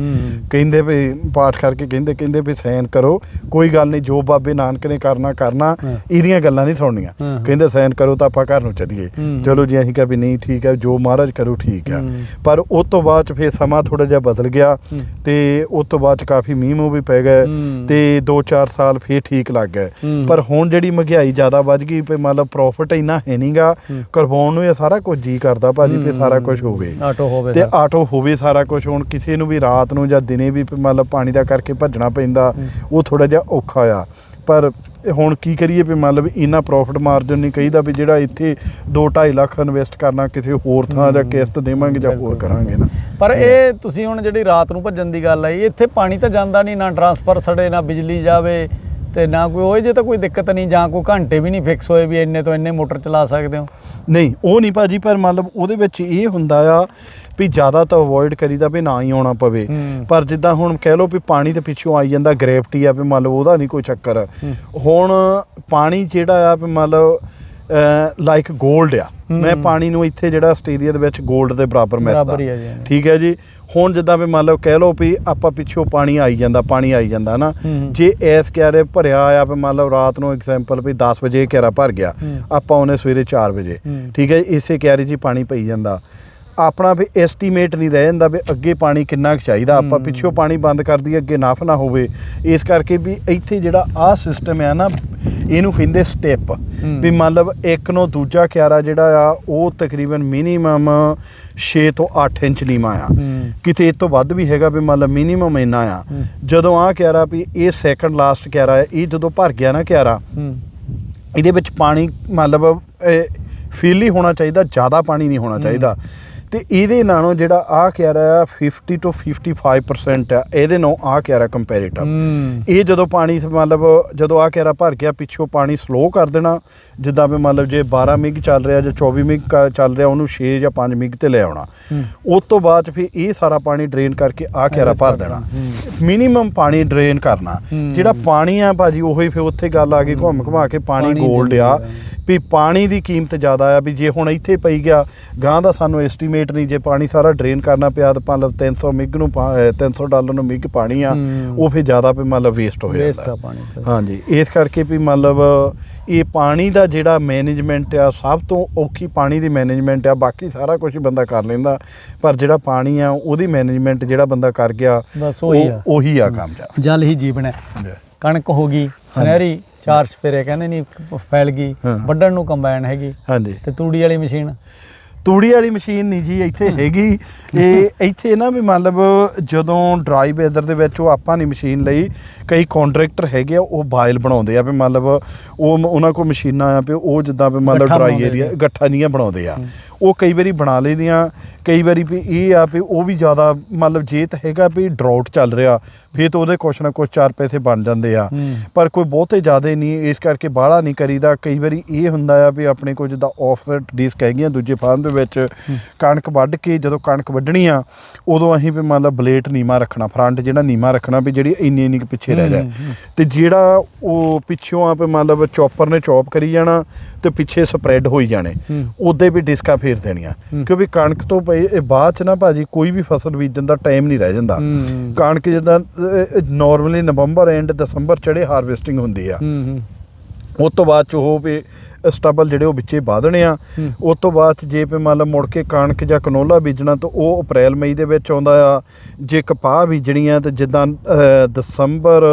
ਕਹਿੰਦੇ ਵੀ ਪਾਠ ਕਰਕੇ ਕਹਿੰਦੇ ਕਹਿੰਦੇ ਵੀ ਸਾਈਨ ਕਰੋ ਕੋਈ ਗੱਲ ਨਹੀਂ ਜੋ ਬਾਬੇ ਨਾਨਕ ਨੇ ਕਰਨਾ ਕਰਨਾ। ਇਹਦੀਆਂ ਗੱਲਾਂ ਨਹੀਂ ਸੁਣਨੀਆਂ। ਕਹਿੰਦੇ ਸਾਈਨ ਕਰੋ ਤਾਂ ਆਪਾਂ ਘਰ ਨੂੰ ਚੱਲੀਏ। ਚਲੋ ਜੀ ਅਸੀਂ ਕਿਹਾ ਵੀ ਨਹੀਂ ਠੀਕ ਹੈ ਜੋ ਮਹਾਰਾਜ ਕਰੂ ਠੀਕ ਹੈ ਹੂੰ। ਪਰ ਉਸ ਤੋਂ ਬਾਅਦ ਚ ਫਿਰ ਸਮਾਂ ਥੋੜਾ ਜਿਹਾ ਬਦਲ ਗਿਆ। ਤੇ ਉਸ ਤੋਂ ਬਾਅਦ ਚ ਕਾਫੀ ਮੀਂਹ ਮੂੰਹ ਵੀ ਪੈ ਗਏ। ਤੇ 2-4 ਸਾਲ ਫਿਰ ਠੀਕ ਲੱਗ ਗਏ। ਪਰ ਹੁਣ ਜਿਹੜੀ ਮਹਿੰਗਾਈ ਜ਼ਿਆਦਾ ਵੱਧ ਗਈ ਵੀ ਮਤਲਬ ਪ੍ਰੋਫਿਟ ਇੰਨਾ ਹੈ ਨਹੀਂਗਾ। ਕਰਵਾਉਣ ਨੂੰ ਇਹ ਸਾਰਾ ਕੁਝ ਜੀ ਕਰਦਾ ਭਾਜੀ ਵੀ ਸਾਰਾ ਕੁਝ ਹੋਵੇ ਆਟੋ ਹੋਵੇ ਤੇ। ਆਟੋ ਹੋਵੇ ਸਾਰਾ ਕੁਝ ਹੁਣ ਕਿਸੇ ਨੂੰ ਵੀ ਰਾਤ ਨੂੰ ਜਾਂ ਦਿਨੇ ਵੀ ਮਤਲਬ ਪਾਣੀ ਦਾ ਕਰਕੇ ਭੱਜਣਾ ਪੈਂਦਾ। ਉਹ ਥੋੜਾ ਜਿਹਾ ਔਖਾ ਆ ਪਰ ਹੁਣ ਕੀ ਕਰੀਏ ਵੀ ਮਤਲਬ ਇੰਨਾ ਪ੍ਰੋਫਿਟ ਮਾਰਜਨ ਨਹੀਂ ਕਹੀਦਾ ਵੀ ਜਿਹੜਾ ਇੱਥੇ 2.5 ਲੱਖ ਇਨਵੈਸਟ ਕਰਨਾ ਕਿਸੇ ਹੋਰ ਥਾਂ ਜਾਂ। ਕਿਸ਼ਤ ਦੇਵਾਂਗੇ ਜਾਂ ਹੋਰ। ਕਰਾਂਗੇ ਨਾ ਪਰ ਇਹ ਤੁਸੀਂ ਹੁਣ ਜਿਹੜੀ ਰਾਤ ਨੂੰ ਭੱਜਣ ਦੀ ਗੱਲ ਆਈ ਇੱਥੇ ਪਾਣੀ ਤਾਂ ਜਾਂਦਾ ਨਹੀਂ ਨਾ ਟਰਾਂਸਫਰ ਸੜੇ ਨਾ ਬਿਜਲੀ ਜਾਵੇ ਤੇ ਨਾ ਕੋਈ ਹੋਏ ਜੇ ਤਾਂ ਕੋਈ ਦਿੱਕਤ ਨਹੀਂ ਜਾਂ ਕੋਈ ਘੰਟੇ ਵੀ ਨਹੀਂ ਫਿਕਸ ਹੋਏ ਵੀ ਇੰਨੇ ਤੋਂ ਇੰਨੇ ਮੋਟਰ ਚਲਾ ਸਕਦੇ ਹੋ ਨਹੀਂ ਉਹ ਨਹੀਂ ਭਾਜੀ ਪਰ ਮਤਲਬ ਉਹਦੇ ਵਿੱਚ ਇਹ ਹੁੰਦਾ ਆ ਵੀ ਜ਼ਿਆਦਾ ਤਾਂ ਅਵੋਇਡ ਕਰੀਦਾ ਵੀ ਨਾ ਹੀ ਆਉਣਾ ਪਵੇ। ਪਰ ਜਿੱਦਾਂ ਹੁਣ ਕਹਿ ਲਓ ਵੀ ਪਾਣੀ ਦੇ ਪਿੱਛੋਂ ਆਈ ਜਾਂਦਾ ਗ੍ਰੈਵਿਟੀ ਆ ਵੀ ਮੰਨ ਲਓ ਉਹਦਾ ਨਹੀਂ ਕੋਈ ਚੱਕਰ। ਹੁਣ ਪਾਣੀ ਜਿਹੜਾ ਆ ਵੀ ਮੰਨ ਲਓ ਲਾਈਕ 골ਡ ਆ ਮੈਂ। ਪਾਣੀ ਨੂੰ ਇੱਥੇ ਜਿਹੜਾ ਆਸਟ੍ਰੇਲੀਆ ਦੇ ਵਿੱਚ 골ਡ ਦੇ ਬਰਾਬਰ ਜੀ। ਠੀਕ ਹੈ ਜੀ ਹੁਣ ਜਿੱਦਾਂ ਵੀ ਮੰਨ ਲਓ ਕਹਿ ਲਓ ਵੀ ਆਪਾਂ ਪਿੱਛੋਂ ਪਾਣੀ ਆਈ ਜਾਂਦਾ ਪਾਣੀ ਆਈ ਜਾਂਦਾ ਨਾ। ਜੇ ਐਸ ਕਿਆਰੇ ਭਰਿਆ ਆ ਵੀ ਮੰਨ ਲਓ ਰਾਤ ਨੂੰ ਐਗਜ਼ਾਮਪਲ ਵੀ 10 ਵਜੇ ਕਿਆਰਾ ਭਰ ਗਿਆ। ਆਪਾਂ ਉਹਨੇ ਸਵੇਰੇ 4 ਵਜੇ। ਠੀਕ ਹੈ ਇਸੇ ਕਿਆਰੇ 'ਚ ਪਾਣੀ ਪਈ ਜਾਂਦਾ ਆਪਣਾ ਵੀ ਐਸਟੀਮੇਟ ਨਹੀਂ ਰਹਿ ਜਾਂਦਾ ਵੀ ਅੱਗੇ ਪਾਣੀ ਕਿੰਨਾ ਕੁ ਚਾਹੀਦਾ ਆਪਾਂ। ਪਿੱਛੋਂ ਪਾਣੀ ਬੰਦ ਕਰ ਦਈਏ ਅੱਗੇ ਨਾਫ ਨਾ ਹੋਵੇ ਇਸ ਕਰਕੇ ਵੀ ਇੱਥੇ ਜਿਹੜਾ ਆਹ ਸਿਸਟਮ ਹੈ ਨਾ ਇਹਨੂੰ ਕਹਿੰਦੇ ਸਟੈਪ। ਵੀ ਮਤਲਬ ਇੱਕ ਨੂੰ ਦੂਜਾ ਕਿਆਰਾ ਜਿਹੜਾ ਆ ਉਹ ਤਕਰੀਬਨ ਮਿਨੀਮਮ 6 ਤੋਂ 8 ਇੰਚ ਨੀਵਾਂ ਆ। ਕਿਤੇ ਇਹ ਤੋਂ ਵੱਧ ਵੀ ਹੈਗਾ ਵੀ ਮਤਲਬ ਮਿਨੀਮਮ ਇੰਨਾ ਆ। ਜਦੋਂ ਆਹ ਕਿਆਰਾ ਵੀ ਇਹ ਸੈਕੰਡ ਲਾਸਟ ਕਿਆਰਾ ਹੈ ਇਹ ਜਦੋਂ ਭਰ ਗਿਆ ਨਾ ਕਿਆਰਾ ਇਹਦੇ ਵਿੱਚ ਪਾਣੀ ਮਤਲਬ ਫੀਲ ਹੀ ਹੋਣਾ ਚਾਹੀਦਾ ਜ਼ਿਆਦਾ ਪਾਣੀ ਨਹੀਂ ਹੋਣਾ ਚਾਹੀਦਾ ਤੇ ਇਹਦੇ ਨਾਲੋਂ ਜਿਹੜਾ ਆ ਕਿਆਰਾ ਆ 50 ਤੋਂ 55% ਆ ਇਹਦੇ ਨਾਲ ਆ ਕਿਆਰਾ ਕੰਪੈਰੀਟਿਵ ਇਹ ਜਦੋਂ ਪਾਣੀ ਮਤਲਬ ਜਦੋਂ ਆ ਕਿਆਰਾ ਭਰ ਗਿਆ ਪਿੱਛੋਂ ਪਾਣੀ ਸਲੋ ਕਰ ਦੇਣਾ ਜਿੱਦਾਂ ਵੀ ਮਤਲਬ ਜੇ 12 ਮਿਗ ਚੱਲ ਰਿਹਾ ਜਾਂ 24 ਮਿਗ ਚੱਲ ਰਿਹਾ ਉਹਨੂੰ 6 ਜਾਂ 5 ਮਿਗ ਤੇ ਲੈ ਆਉਣਾ। ਉਸ ਤੋਂ ਬਾਅਦ ਫਿਰ ਇਹ ਸਾਰਾ ਪਾਣੀ ਡਰੇਨ ਕਰਕੇ ਆ ਕਿਆਰਾ ਭਰ ਦੇਣਾ। ਮਿਨੀਮਮ ਪਾਣੀ ਡਰੇਨ ਕਰਨਾ। ਜਿਹੜਾ ਪਾਣੀ ਆ ਭਾਜੀ ਉਹੀ ਫਿਰ ਉੱਥੇ ਗੱਲ ਆ ਗਈ ਘੁੰਮ ਘੁਮਾ ਕੇ ਪਾਣੀ ਪਾਣੀ 골ਡ ਜ਼ਰੂਰੀ ਆ। ਆ। ਵੀ ਪਾਣੀ ਦੀ ਕੀਮਤ ਜ਼ਿਆਦਾ ਆ ਵੀ ਜੇ ਹੁਣ ਇੱਥੇ ਪਈ ਗਿਆ ਗਾਂ ਦਾ ਸਾਨੂੰ ਐਸਟੀਮੇਟ ਨਹੀਂ ਜੇ ਪਾਣੀ ਸਾਰਾ ਡਰੇਨ ਕਰਨਾ ਪਿਆ ਤਾਂ ਮਤਲਬ 300 ਮਿਗ ਨੂੰ ਪਾ- ਅਹ 300 ਡਾਲਰ ਨੂੰ ਮਿਗ ਪਾਣੀ ਆ। ਉਹ ਫਿਰ ਜ਼ਿਆਦਾ ਵੀ ਮਤਲਬ ਵੇਸਟ ਹੋ ਵੇਸਟ ਆ ਜਾਂਦਾ ਪਾਣੀ ਫਿਰ। ਹਾਂਜੀ ਇਸ ਕਰਕੇ ਵੀ ਮਤਲਬ ਇਹ ਪਾਣੀ ਦਾ ਜਿਹੜਾ ਮੈਨੇਜਮੈਂਟ ਆ ਸਭ ਤੋਂ ਔਖੀ ਪਾਣੀ ਦੀ ਮੈਨੇਜਮੈਂਟ ਆ ਬਾਕੀ ਸਾਰਾ ਕੁਝ ਬੰਦਾ ਕਰ ਲੈਂਦਾ। ਪਰ ਜਿਹੜਾ ਪਾਣੀ ਆ ਉਹਦੀ ਮੈਨੇਜਮੈਂਟ ਜਿਹੜਾ ਬੰਦਾ ਕਰ ਗਿਆ ਬਸ ਉਹੀ ਉਹ- ਆ। ਉਹੀ ਆ ਕੰਮ ਜਾ ਜਲ ਹੀ ਜੀਵਨ ਹੈ। ਕਣਕ ਹੋ ਗਈ ਸੁਨਹਿਰੀ ਚਾਰ ਸਪੇਰੇ ਕਹਿੰਦੇ ਨਹੀਂ ਫੈਲ ਗਈ। ਵੱਢਣ ਨੂੰ ਕੰਬਾਈਨ ਹੈਗੀ। ਹਾਂਜੀ। ਤੇ ਤੂੜੀ ਵਾਲੀ ਮਸ਼ੀਨ? ਤੂੜੀ ਵਾਲੀ ਮਸ਼ੀਨ ਨਹੀਂ ਜੀ ਇੱਥੇ ਹੈਗੀ। ਇਹ ਇੱਥੇ ਨਾ ਵੀ ਮਤਲਬ ਜਦੋਂ ਡਰਾਈ ਵੈਦਰ ਦੇ ਵਿੱਚ ਉਹ ਆਪਾਂ ਨਹੀਂ ਮਸ਼ੀਨ ਲਈ ਕਈ ਕੰਟਰੈਕਟਰ ਹੈਗੇ ਆ ਉਹ ਬਾਇਲ ਬਣਾਉਂਦੇ ਆ ਵੀ ਮਤਲਬ ਉਹ ਉਹਨਾਂ ਕੋਲ ਮਸ਼ੀਨਾਂ ਆ ਵੀ ਉਹ ਜਿੱਦਾਂ ਵੀ ਮਤਲਬ ਡਰਾਈ ਏਰੀਆ। ਗੱਠਾਂ ਜੀਆਂ ਬਣਾਉਂਦੇ ਆ। ਉਹ ਕਈ ਵਾਰੀ ਬਣਾ ਲਈਦੀਆਂ ਕਈ ਵਾਰੀ ਵੀ ਇਹ ਆ ਵੀ ਉਹ ਵੀ ਜ਼ਿਆਦਾ ਮਤਲਬ ਜੇ ਤਾਂ ਹੈਗਾ ਵੀ ਡਰਾਊਟ ਚੱਲ ਰਿਹਾ ਫਿਰ ਤਾਂ ਉਹਦੇ ਕੁਛ ਨਾ ਕੁਛ ਚਾਰ ਪੈਸੇ ਬਣ ਜਾਂਦੇ ਆ। ਪਰ ਕੋਈ ਬਹੁਤੇ ਜ਼ਿਆਦਾ ਨਹੀਂ ਇਸ ਕਰਕੇ ਬਾਹਲਾ ਨਹੀਂ ਕਰੀਦਾ ਕਈ ਵਾਰੀ ਇਹ ਹੁੰਦਾ ਆ ਵੀ ਆਪਣੇ ਕੋਲ ਜਿੱਦਾਂ ਆਫਸੈਟ ਡਿਸਕ ਹੈਗੀਆਂ ਦੂਜੇ ਫਾਰਮ ਦੇ ਵਿੱਚ ਕਣਕ ਵੱਢ ਕੇ ਜਦੋਂ ਕਣਕ ਵੱਢਣੀ ਆ ਉਦੋਂ ਅਸੀਂ ਵੀ ਮੰਨ ਲਾ ਬਲੇਟ ਨੀਮਾ ਰੱਖਣਾ ਫਰੰਟ ਜਿਹੜਾ ਨੀਮਾ ਰੱਖਣਾ ਵੀ ਜਿਹੜੀ ਇੰਨੀ ਇੰਨੀ ਕੁ ਪਿੱਛੇ ਰਹਿ ਜਾਏ। ਤੇ ਜਿਹੜਾ ਉਹ ਪਿੱਛੋਂ ਆ ਵੀ ਮੰਨ ਚੌਪਰ ਨੇ ਚੌਪ ਕਰੀ ਜਾਣਾ ਤੇ ਪਿੱਛੇ ਸਪਰੈਡ ਹੋਈ ਜਾਣੇ। ਉਹਦੇ ਵੀ ਡਿਸਕਾਂ ਫੇਰ ਦੇਣੀਆਂ ਹੂੰ। ਕਿਉਂਕਿ ਕਣਕ ਤੋਂ ਪਈ ਇਹ ਬਾਅਦ ਚ ਨਾ ਭਾਜੀ ਕੋਈ ਵੀ ਫਸਲ ਬੀਜਣ ਦਾ ਟਾਈਮ ਨਹੀਂ ਰਹਿ ਜਾਂਦਾ। ਕਣਕ ਜਿੱਦਾਂ ਨਾਰਮਲੀ ਨਵੰਬਰ ਐਂਡ ਦਸੰਬਰ ਚੜੇ ਹਾਰਵੈਸਟਿੰਗ ਹੁੰਦੀ ਆ ਉਸ ਤੋਂ ਬਾਅਦ ਚ ਉਹ ਵੀ ਸਟਬਲ ਜਿਹੜੇ ਉਹ ਵਿੱਚੇ ਬਾਦਣੇ ਆ। ਉਸ ਤੋਂ ਬਾਅਦ ਜੇ ਪੇ ਮੰਨ ਲਓ ਮੁੜ ਕੇ ਕਣਕ ਜਾਂ ਕਨੋਲਾ ਬੀਜਣਾ ਤਾਂ ਉਹ ਅਪ੍ਰੈਲ ਮਈ ਦੇ ਵਿੱਚ ਆਉਂਦਾ ਆ ਜੇ ਕਪਾਹ ਬੀਜਣੀ ਆ ਤੇ ਜਿੱਦਾਂ ਦਸੰਬਰ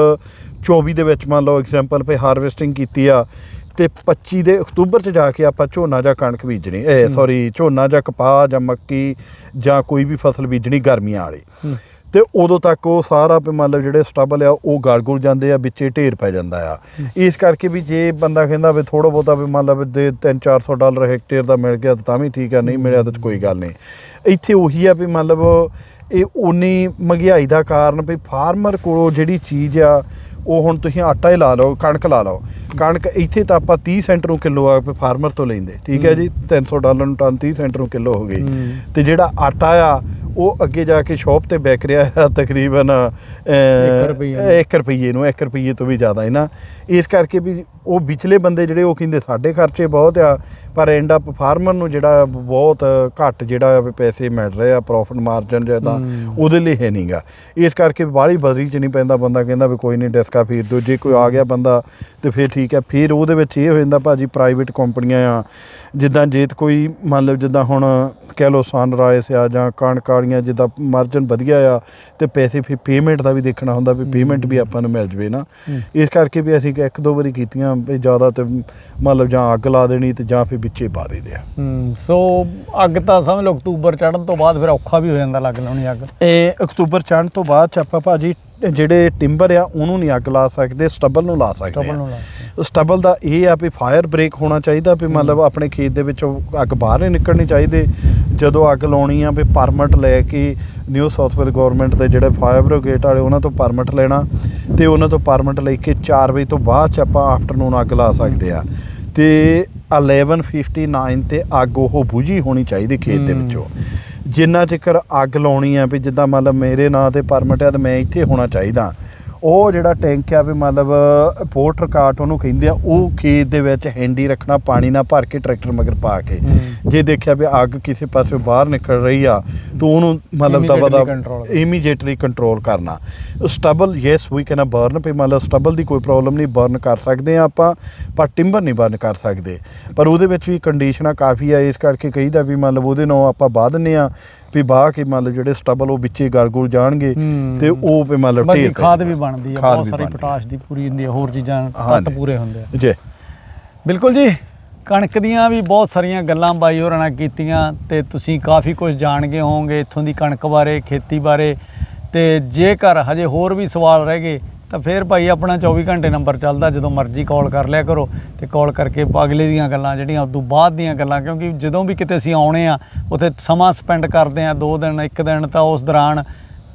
24 ਦੇ ਵਿੱਚ ਮੰਨ ਲਓ ਐਗਜ਼ਾਮਪਲ ਪੇ ਹਾਰਵੈਸਟਿੰਗ ਕੀਤੀ ਆ ਤੇ 25 ਦੇ ਅਕਤੂਬਰ 'ਚ ਜਾ ਕੇ ਆਪਾਂ ਝੋਨਾ ਜਾਂ ਕਣਕ ਬੀਜਣੀ ਇਹ ਸੌਰੀ ਝੋਨਾ ਜਾਂ ਕਪਾਹ ਜਾਂ ਮੱਕੀ ਜਾਂ ਕੋਈ ਵੀ ਫਸਲ ਬੀਜਣੀ ਗਰਮੀਆਂ ਵਾਲੀ। ਤੇ ਉਦੋਂ ਤੱਕ ਉਹ ਸਾਰਾ ਲਓ ਜਿਹੜੇ ਸਟਬਲ ਆ ਉਹ ਗਲ ਗੁਲ ਜਾਂਦੇ ਆ ਵਿੱਚੇ ਢੇਰ ਪੈ ਜਾਂਦਾ ਆ। ਇਸ ਕਰਕੇ ਵੀ ਜੇ ਬੰਦਾ ਕਹਿੰਦਾ ਵੀ ਥੋੜਾ ਬਹੁਤਾ ਵੀ ਮੰਨ ਲਓ ਦੇ 3-400 ਡਾਲਰ ਹੈਕਟੇਅਰ ਦਾ ਮਿਲ ਗਿਆ ਤਾਂ ਤਾਂ ਵੀ ਠੀਕ ਆ ਨਹੀਂ ਮਿਲਿਆ ਤਾਂ ਕੋਈ ਗੱਲ ਨਹੀਂ। ਇੱਥੇ ਉਹੀ ਆ ਵੀ ਮਤਲਬ ਇਹ ਉਨੀ ਮਹਿੰਗਾਈ ਦਾ ਕਾਰਨ ਵੀ ਫਾਰਮਰ ਕੋਲੋਂ ਜਿਹੜੀ ਚੀਜ਼ ਆ ਉਹ ਹੁਣ ਤੁਸੀਂ ਆਟਾ ਹੀ ਲਾ ਲਓ ਕਣਕ ਲਾ ਲਓ। ਕਣਕ ਇੱਥੇ ਤਾਂ ਆਪਾਂ 30 ਸੈਂਟ ਨੂੰ ਕਿਲੋ ਆ ਫਾਰਮਰ ਤੋਂ ਲੈਂਦੇ। ਠੀਕ ਹੈ ਜੀ? 300 ਡਾਲਰ ਨੂੰ ਟਨ 30 ਸੈਂਟ ਨੂੰ ਕਿਲੋ ਹੋ ਗਈ। ਹੂੰ। ਤੇ ਜਿਹੜਾ ਆਟਾ ਆ ਉਹ ਅੱਗੇ ਜਾ ਕੇ ਸ਼ਾਪ ਤੇ ਵਿਕ ਰਿਹਾ ਆ ਤਕਰੀਬਨ ਇੱਕ ਰੁਪਈਏ ਨੂੰ। 1 ਰੁਪਈਏ ਨੂੰ 1 ਰੁਪਈਏ ਤੋਂ ਵੀ ਜ਼ਿਆਦਾ ਹੈ ਨਾ। ਇਸ ਕਰਕੇ ਵੀ ਉਹ ਵਿਚਲੇ ਬੰਦੇ ਜਿਹੜੇ ਉਹ ਕਹਿੰਦੇ ਸਾਡੇ ਖਰਚੇ ਬਹੁਤ ਆ ਪਰ ਐਂਡ ਅਪ ਫਾਰਮਰ ਨੂੰ ਜਿਹੜਾ ਬਹੁਤ ਘੱਟ ਜਿਹੜਾ ਆ ਪੈਸੇ ਮਿਲ ਰਹੇ ਆ ਪ੍ਰੋਫਿਟ ਮਾਰਜਨ ਜਿਹੜਾ। ਉਹਦੇ ਲਈ ਹੈ ਨਹੀਂਗਾ ਇਸ ਕਰਕੇ ਬਾਹਲੀ ਬਦਰੀ ਚ ਨਹੀਂ ਪੈਂਦਾ ਬੰਦਾ ਕਹਿੰਦਾ ਵੀ ਕੋਈ ਨਹੀਂ ਡਿਸਕਾ ਫੀਰ ਦੋ ਜੇ ਕੋਈ ਆ ਗਿਆ ਬੰਦਾ ਤੇ ਫਿਰ ਠੀਕ ਹੈ ਫਿਰ ਉਹਦੇ ਵਿੱਚ ਇਹ ਹੋ ਜਾਂਦਾ ਭਾਜੀ ਪ੍ਰਾਈਵੇਟ ਕੰਪਨੀਆਂ ਆ ਜਿੱਦਾਂ ਜੇਤ ਕੋਈ ਮੰਨ ਲਓ ਜਿੱਦਾਂ ਹੁਣ ਕਹਿ ਲਓ ਸਨਰਾਈਜ਼ ਆ ਜਾਂ ਕਣਕ ਵਾਲੀਆਂ ਜਿੱਦਾਂ ਮਾਰਜਨ ਵਧੀਆ ਆ ਤੇ ਪੈਸੇ ਫਿਰ ਪੇਮੈਂਟ ਦਾ ਵੀ ਦੇਖਣਾ ਹੁੰਦਾ ਵੀ ਪੇਮੈਂਟ ਵੀ ਆਪਾਂ ਨੂੰ ਮਿਲ ਜਵੇ ਨਾ। ਇਸ ਕਰਕੇ ਵੀ ਅਸੀਂ ਇੱਕ ਦੋ ਵਾਰੀ ਕੀਤੀਆਂ ਵੀ ਜ਼ਿਆਦਾ ਤੇ ਮੰਨ ਲਓ ਜਾਂ ਅੱਗ ਲਾ ਦੇਣੀ ਤੇ ਜਾਂ ਫਿਰ ਵਿੱਚੇ ਪਾ ਦੇਦੇ ਆ। ਹੂੰ ਸੋ ਅੱਗ ਤਾਂ ਸਮਝ ਲਓ ਅਕਤੂਬਰ ਚੜਨ ਤੋਂ ਬਾਅਦ ਫਿਰ ਔਖਾ ਵੀ ਹੋ ਜਾਂਦਾ ਲੱਗ ਲਾਉਣੀ ਅੱਗ। ਇਹ ਅਕਤੂਬਰ ਚੜ੍ਹਨ ਤੋਂ ਬਾਅਦ ਚ ਆਪਾਂ ਭਾਜੀ ਜਿਹੜੇ ਟਿੰਬਰ ਆ ਉਹਨੂੰ ਨਹੀਂ ਅੱਗ ਲਾ ਸਕਦੇ ਸਟਬਲ ਨੂੰ ਲਾ ਸਕਦੇ ਸਟਬਲ ਨੂੰ ਲਾ ਸਟਬਲ ਦਾ ਇਹ ਆ ਵੀ ਫਾਇਰ ਬ੍ਰੇਕ ਹੋਣਾ ਚਾਹੀਦਾ ਵੀ ਮਤਲਬ ਆਪਣੇ ਖੇਤ ਦੇ ਵਿੱਚੋਂ ਅੱਗ ਬਾਹਰ ਨਹੀਂ ਨਿਕਲਣੀ ਚਾਹੀਦੀ। ਜਦੋਂ ਅੱਗ ਲਾਉਣੀ ਆ ਵੀ ਪਰਮਿਟ ਲੈ ਕੇ ਨਿਊ ਸਾਊਥ ਵੇਲ ਗਵਰਨਮੈਂਟ ਦੇ ਜਿਹੜੇ ਫਾਇਰ ਬ੍ਰਿਗੇਡ ਵਾਲੇ ਉਹਨਾਂ ਤੋਂ ਪਰਮਿਟ ਲੈਣਾ ਤੇ ਉਹਨਾਂ ਤੋਂ ਪਰਮਿਟ ਲੈ ਕੇ 4 ਵਜੇ ਤੋਂ ਬਾਅਦ ਚ ਆਪਾਂ ਆਫਟਰਨੂਨ ਅੱਗ ਲਾ ਸਕਦੇ ਆ। ਤੇ 11:59 ਤੇ ਅੱਗ ਉਹ ਬੁਝੀ ਹੋਣੀ ਚਾਹੀਦੀ ਖੇਤ ਦੇ। ਵਿੱਚੋਂ। ਜਿੰਨਾ ਚਿਕਰ ਅੱਗ ਲਾਉਣੀ ਆ ਵੀ ਜਿੱਦਾਂ ਮੰਨ ਲਓ ਮੇਰੇ ਨਾਂ ਤੇ ਪਰਮਿਟ ਆ ਤੇ ਮੈਂ ਇੱਥੇ ਹੋਣਾ ਚਾਹੀਦਾ। ਉਹ ਜਿਹੜਾ ਟੈਂਕ ਆ ਵੀ ਮਤਲਬ ਪੋਰਟਰ ਕਾਟ ਉਹਨੂੰ ਕਹਿੰਦੇ ਆ ਉਹ ਖੇਤ ਦੇ ਵਿੱਚ ਹੈਂਡੀ ਰੱਖਣਾ ਪਾਣੀ ਨਾਲ ਭਰ ਕੇ ਟਰੈਕਟਰ ਮਗਰ ਪਾ ਕੇ। ਜੇ ਦੇਖਿਆ ਵੀ ਅੱਗ ਕਿਸੇ ਪਾਸੇ ਬਾਹਰ ਨਿਕਲ ਰਹੀ ਆ ਤਾਂ ਉਹਨੂੰ ਮਤਲਬ Immediately ਦਾ। ਇਮੀਡੀਏਟਲੀ ਕੰਟਰੋਲ ਕਰਨਾ stubble yes we can burn ਵੀ ਮਤਲਬ ਸਟਬਲ ਦੀ ਕੋਈ ਪ੍ਰੋਬਲਮ ਨਹੀਂ ਬਰਨ ਕਰ ਸਕਦੇ ਆ ਆਪਾਂ ਪਰ ਟਿੰਬਰ ਨਹੀਂ ਬਰਨ ਕਰ ਸਕਦੇ ਪਰ ਉਹਦੇ ਵਿੱਚ ਵੀ ਕੰਡੀਸ਼ਨਾਂ ਕਾਫੀ ਆ ਇਸ ਕਰਕੇ ਕਹੀਦਾ ਵੀ ਮਤਲਬ ਉਹਦੇ ਨਾਲ ਆਪਾਂ ਬਾਹ ਦਿੰਨੇ ਆ ਵੀ ਬਾਹ ਕੇ ਮਤਲਬ ਜਿਹੜੇ ਸਟਬਲ ਉਹ ਵਿੱਚੇ ਗਲਗੁਲ ਜਾਣਗੇ। ਤੇ ਉਹ ਵੀ ਮਤਲਬ ਬਾਕੀ ਢੇਰ ਖਾਦ ਵੀ ਬਣਦੀ ਹੈ ਖਾਦ ਬਹੁਤ ਸਾਰੀ। ਪੋਟਾਸ਼ ਦੀ ਪੂਰੀ ਹੁੰਦੀ ਹੈ ਹੋਰ ਚੀਜ਼ਾਂ ਤੱਤ। ਪੂਰੇ ਹੁੰਦੇ ਆ ਜੀ ਬਿਲਕੁਲ ਜੀ ਕਣਕ ਦੀਆਂ ਵੀ ਬਹੁਤ ਸਾਰੀਆਂ ਗੱਲਾਂ ਬਾਈ ਹੋਰਾਂ ਨਾਲ ਕੀਤੀਆਂ ਤੇ ਤੁਸੀਂ ਕਾਫੀ ਕੁਝ ਜਾਣ ਗਏ ਹੋਵੋਗੇ ਇੱਥੋਂ ਦੀ ਕਣਕ ਬਾਰੇ ਖੇਤੀ ਬਾਰੇ ਤੇ ਜੇਕਰ ਹਜੇ ਹੋਰ ਵੀ ਸਵਾਲ ਰਹਿ ਗਏ ਤਾਂ ਫਿਰ ਭਾਈ ਆਪਣਾ 24 ਘੰਟੇ ਨੰਬਰ ਚੱਲਦਾ, ਜਦੋਂ ਮਰਜ਼ੀ ਕਾਲ ਕਰ ਲਿਆ ਕਰੋ ਤੇ ਕਾਲ ਕਰਕੇ ਅਗਲੇ ਦੀਆਂ ਗੱਲਾਂ ਜਿਹੜੀਆਂ ਉਦੋਂ ਬਾਅਦ ਦੀਆਂ ਗੱਲਾਂ, ਕਿਉਂਕਿ ਜਦੋਂ ਵੀ ਕਿਤੇ ਅਸੀਂ ਆਉਣੇ ਆ, ਉੱਥੇ ਸਮਾਂ ਸਪੈਂਡ ਕਰਦੇ ਆ, ਦੋ ਦਿਨ, ਇੱਕ ਦਿਨ ਤਾਂ ਉਸ ਦੌਰਾਨ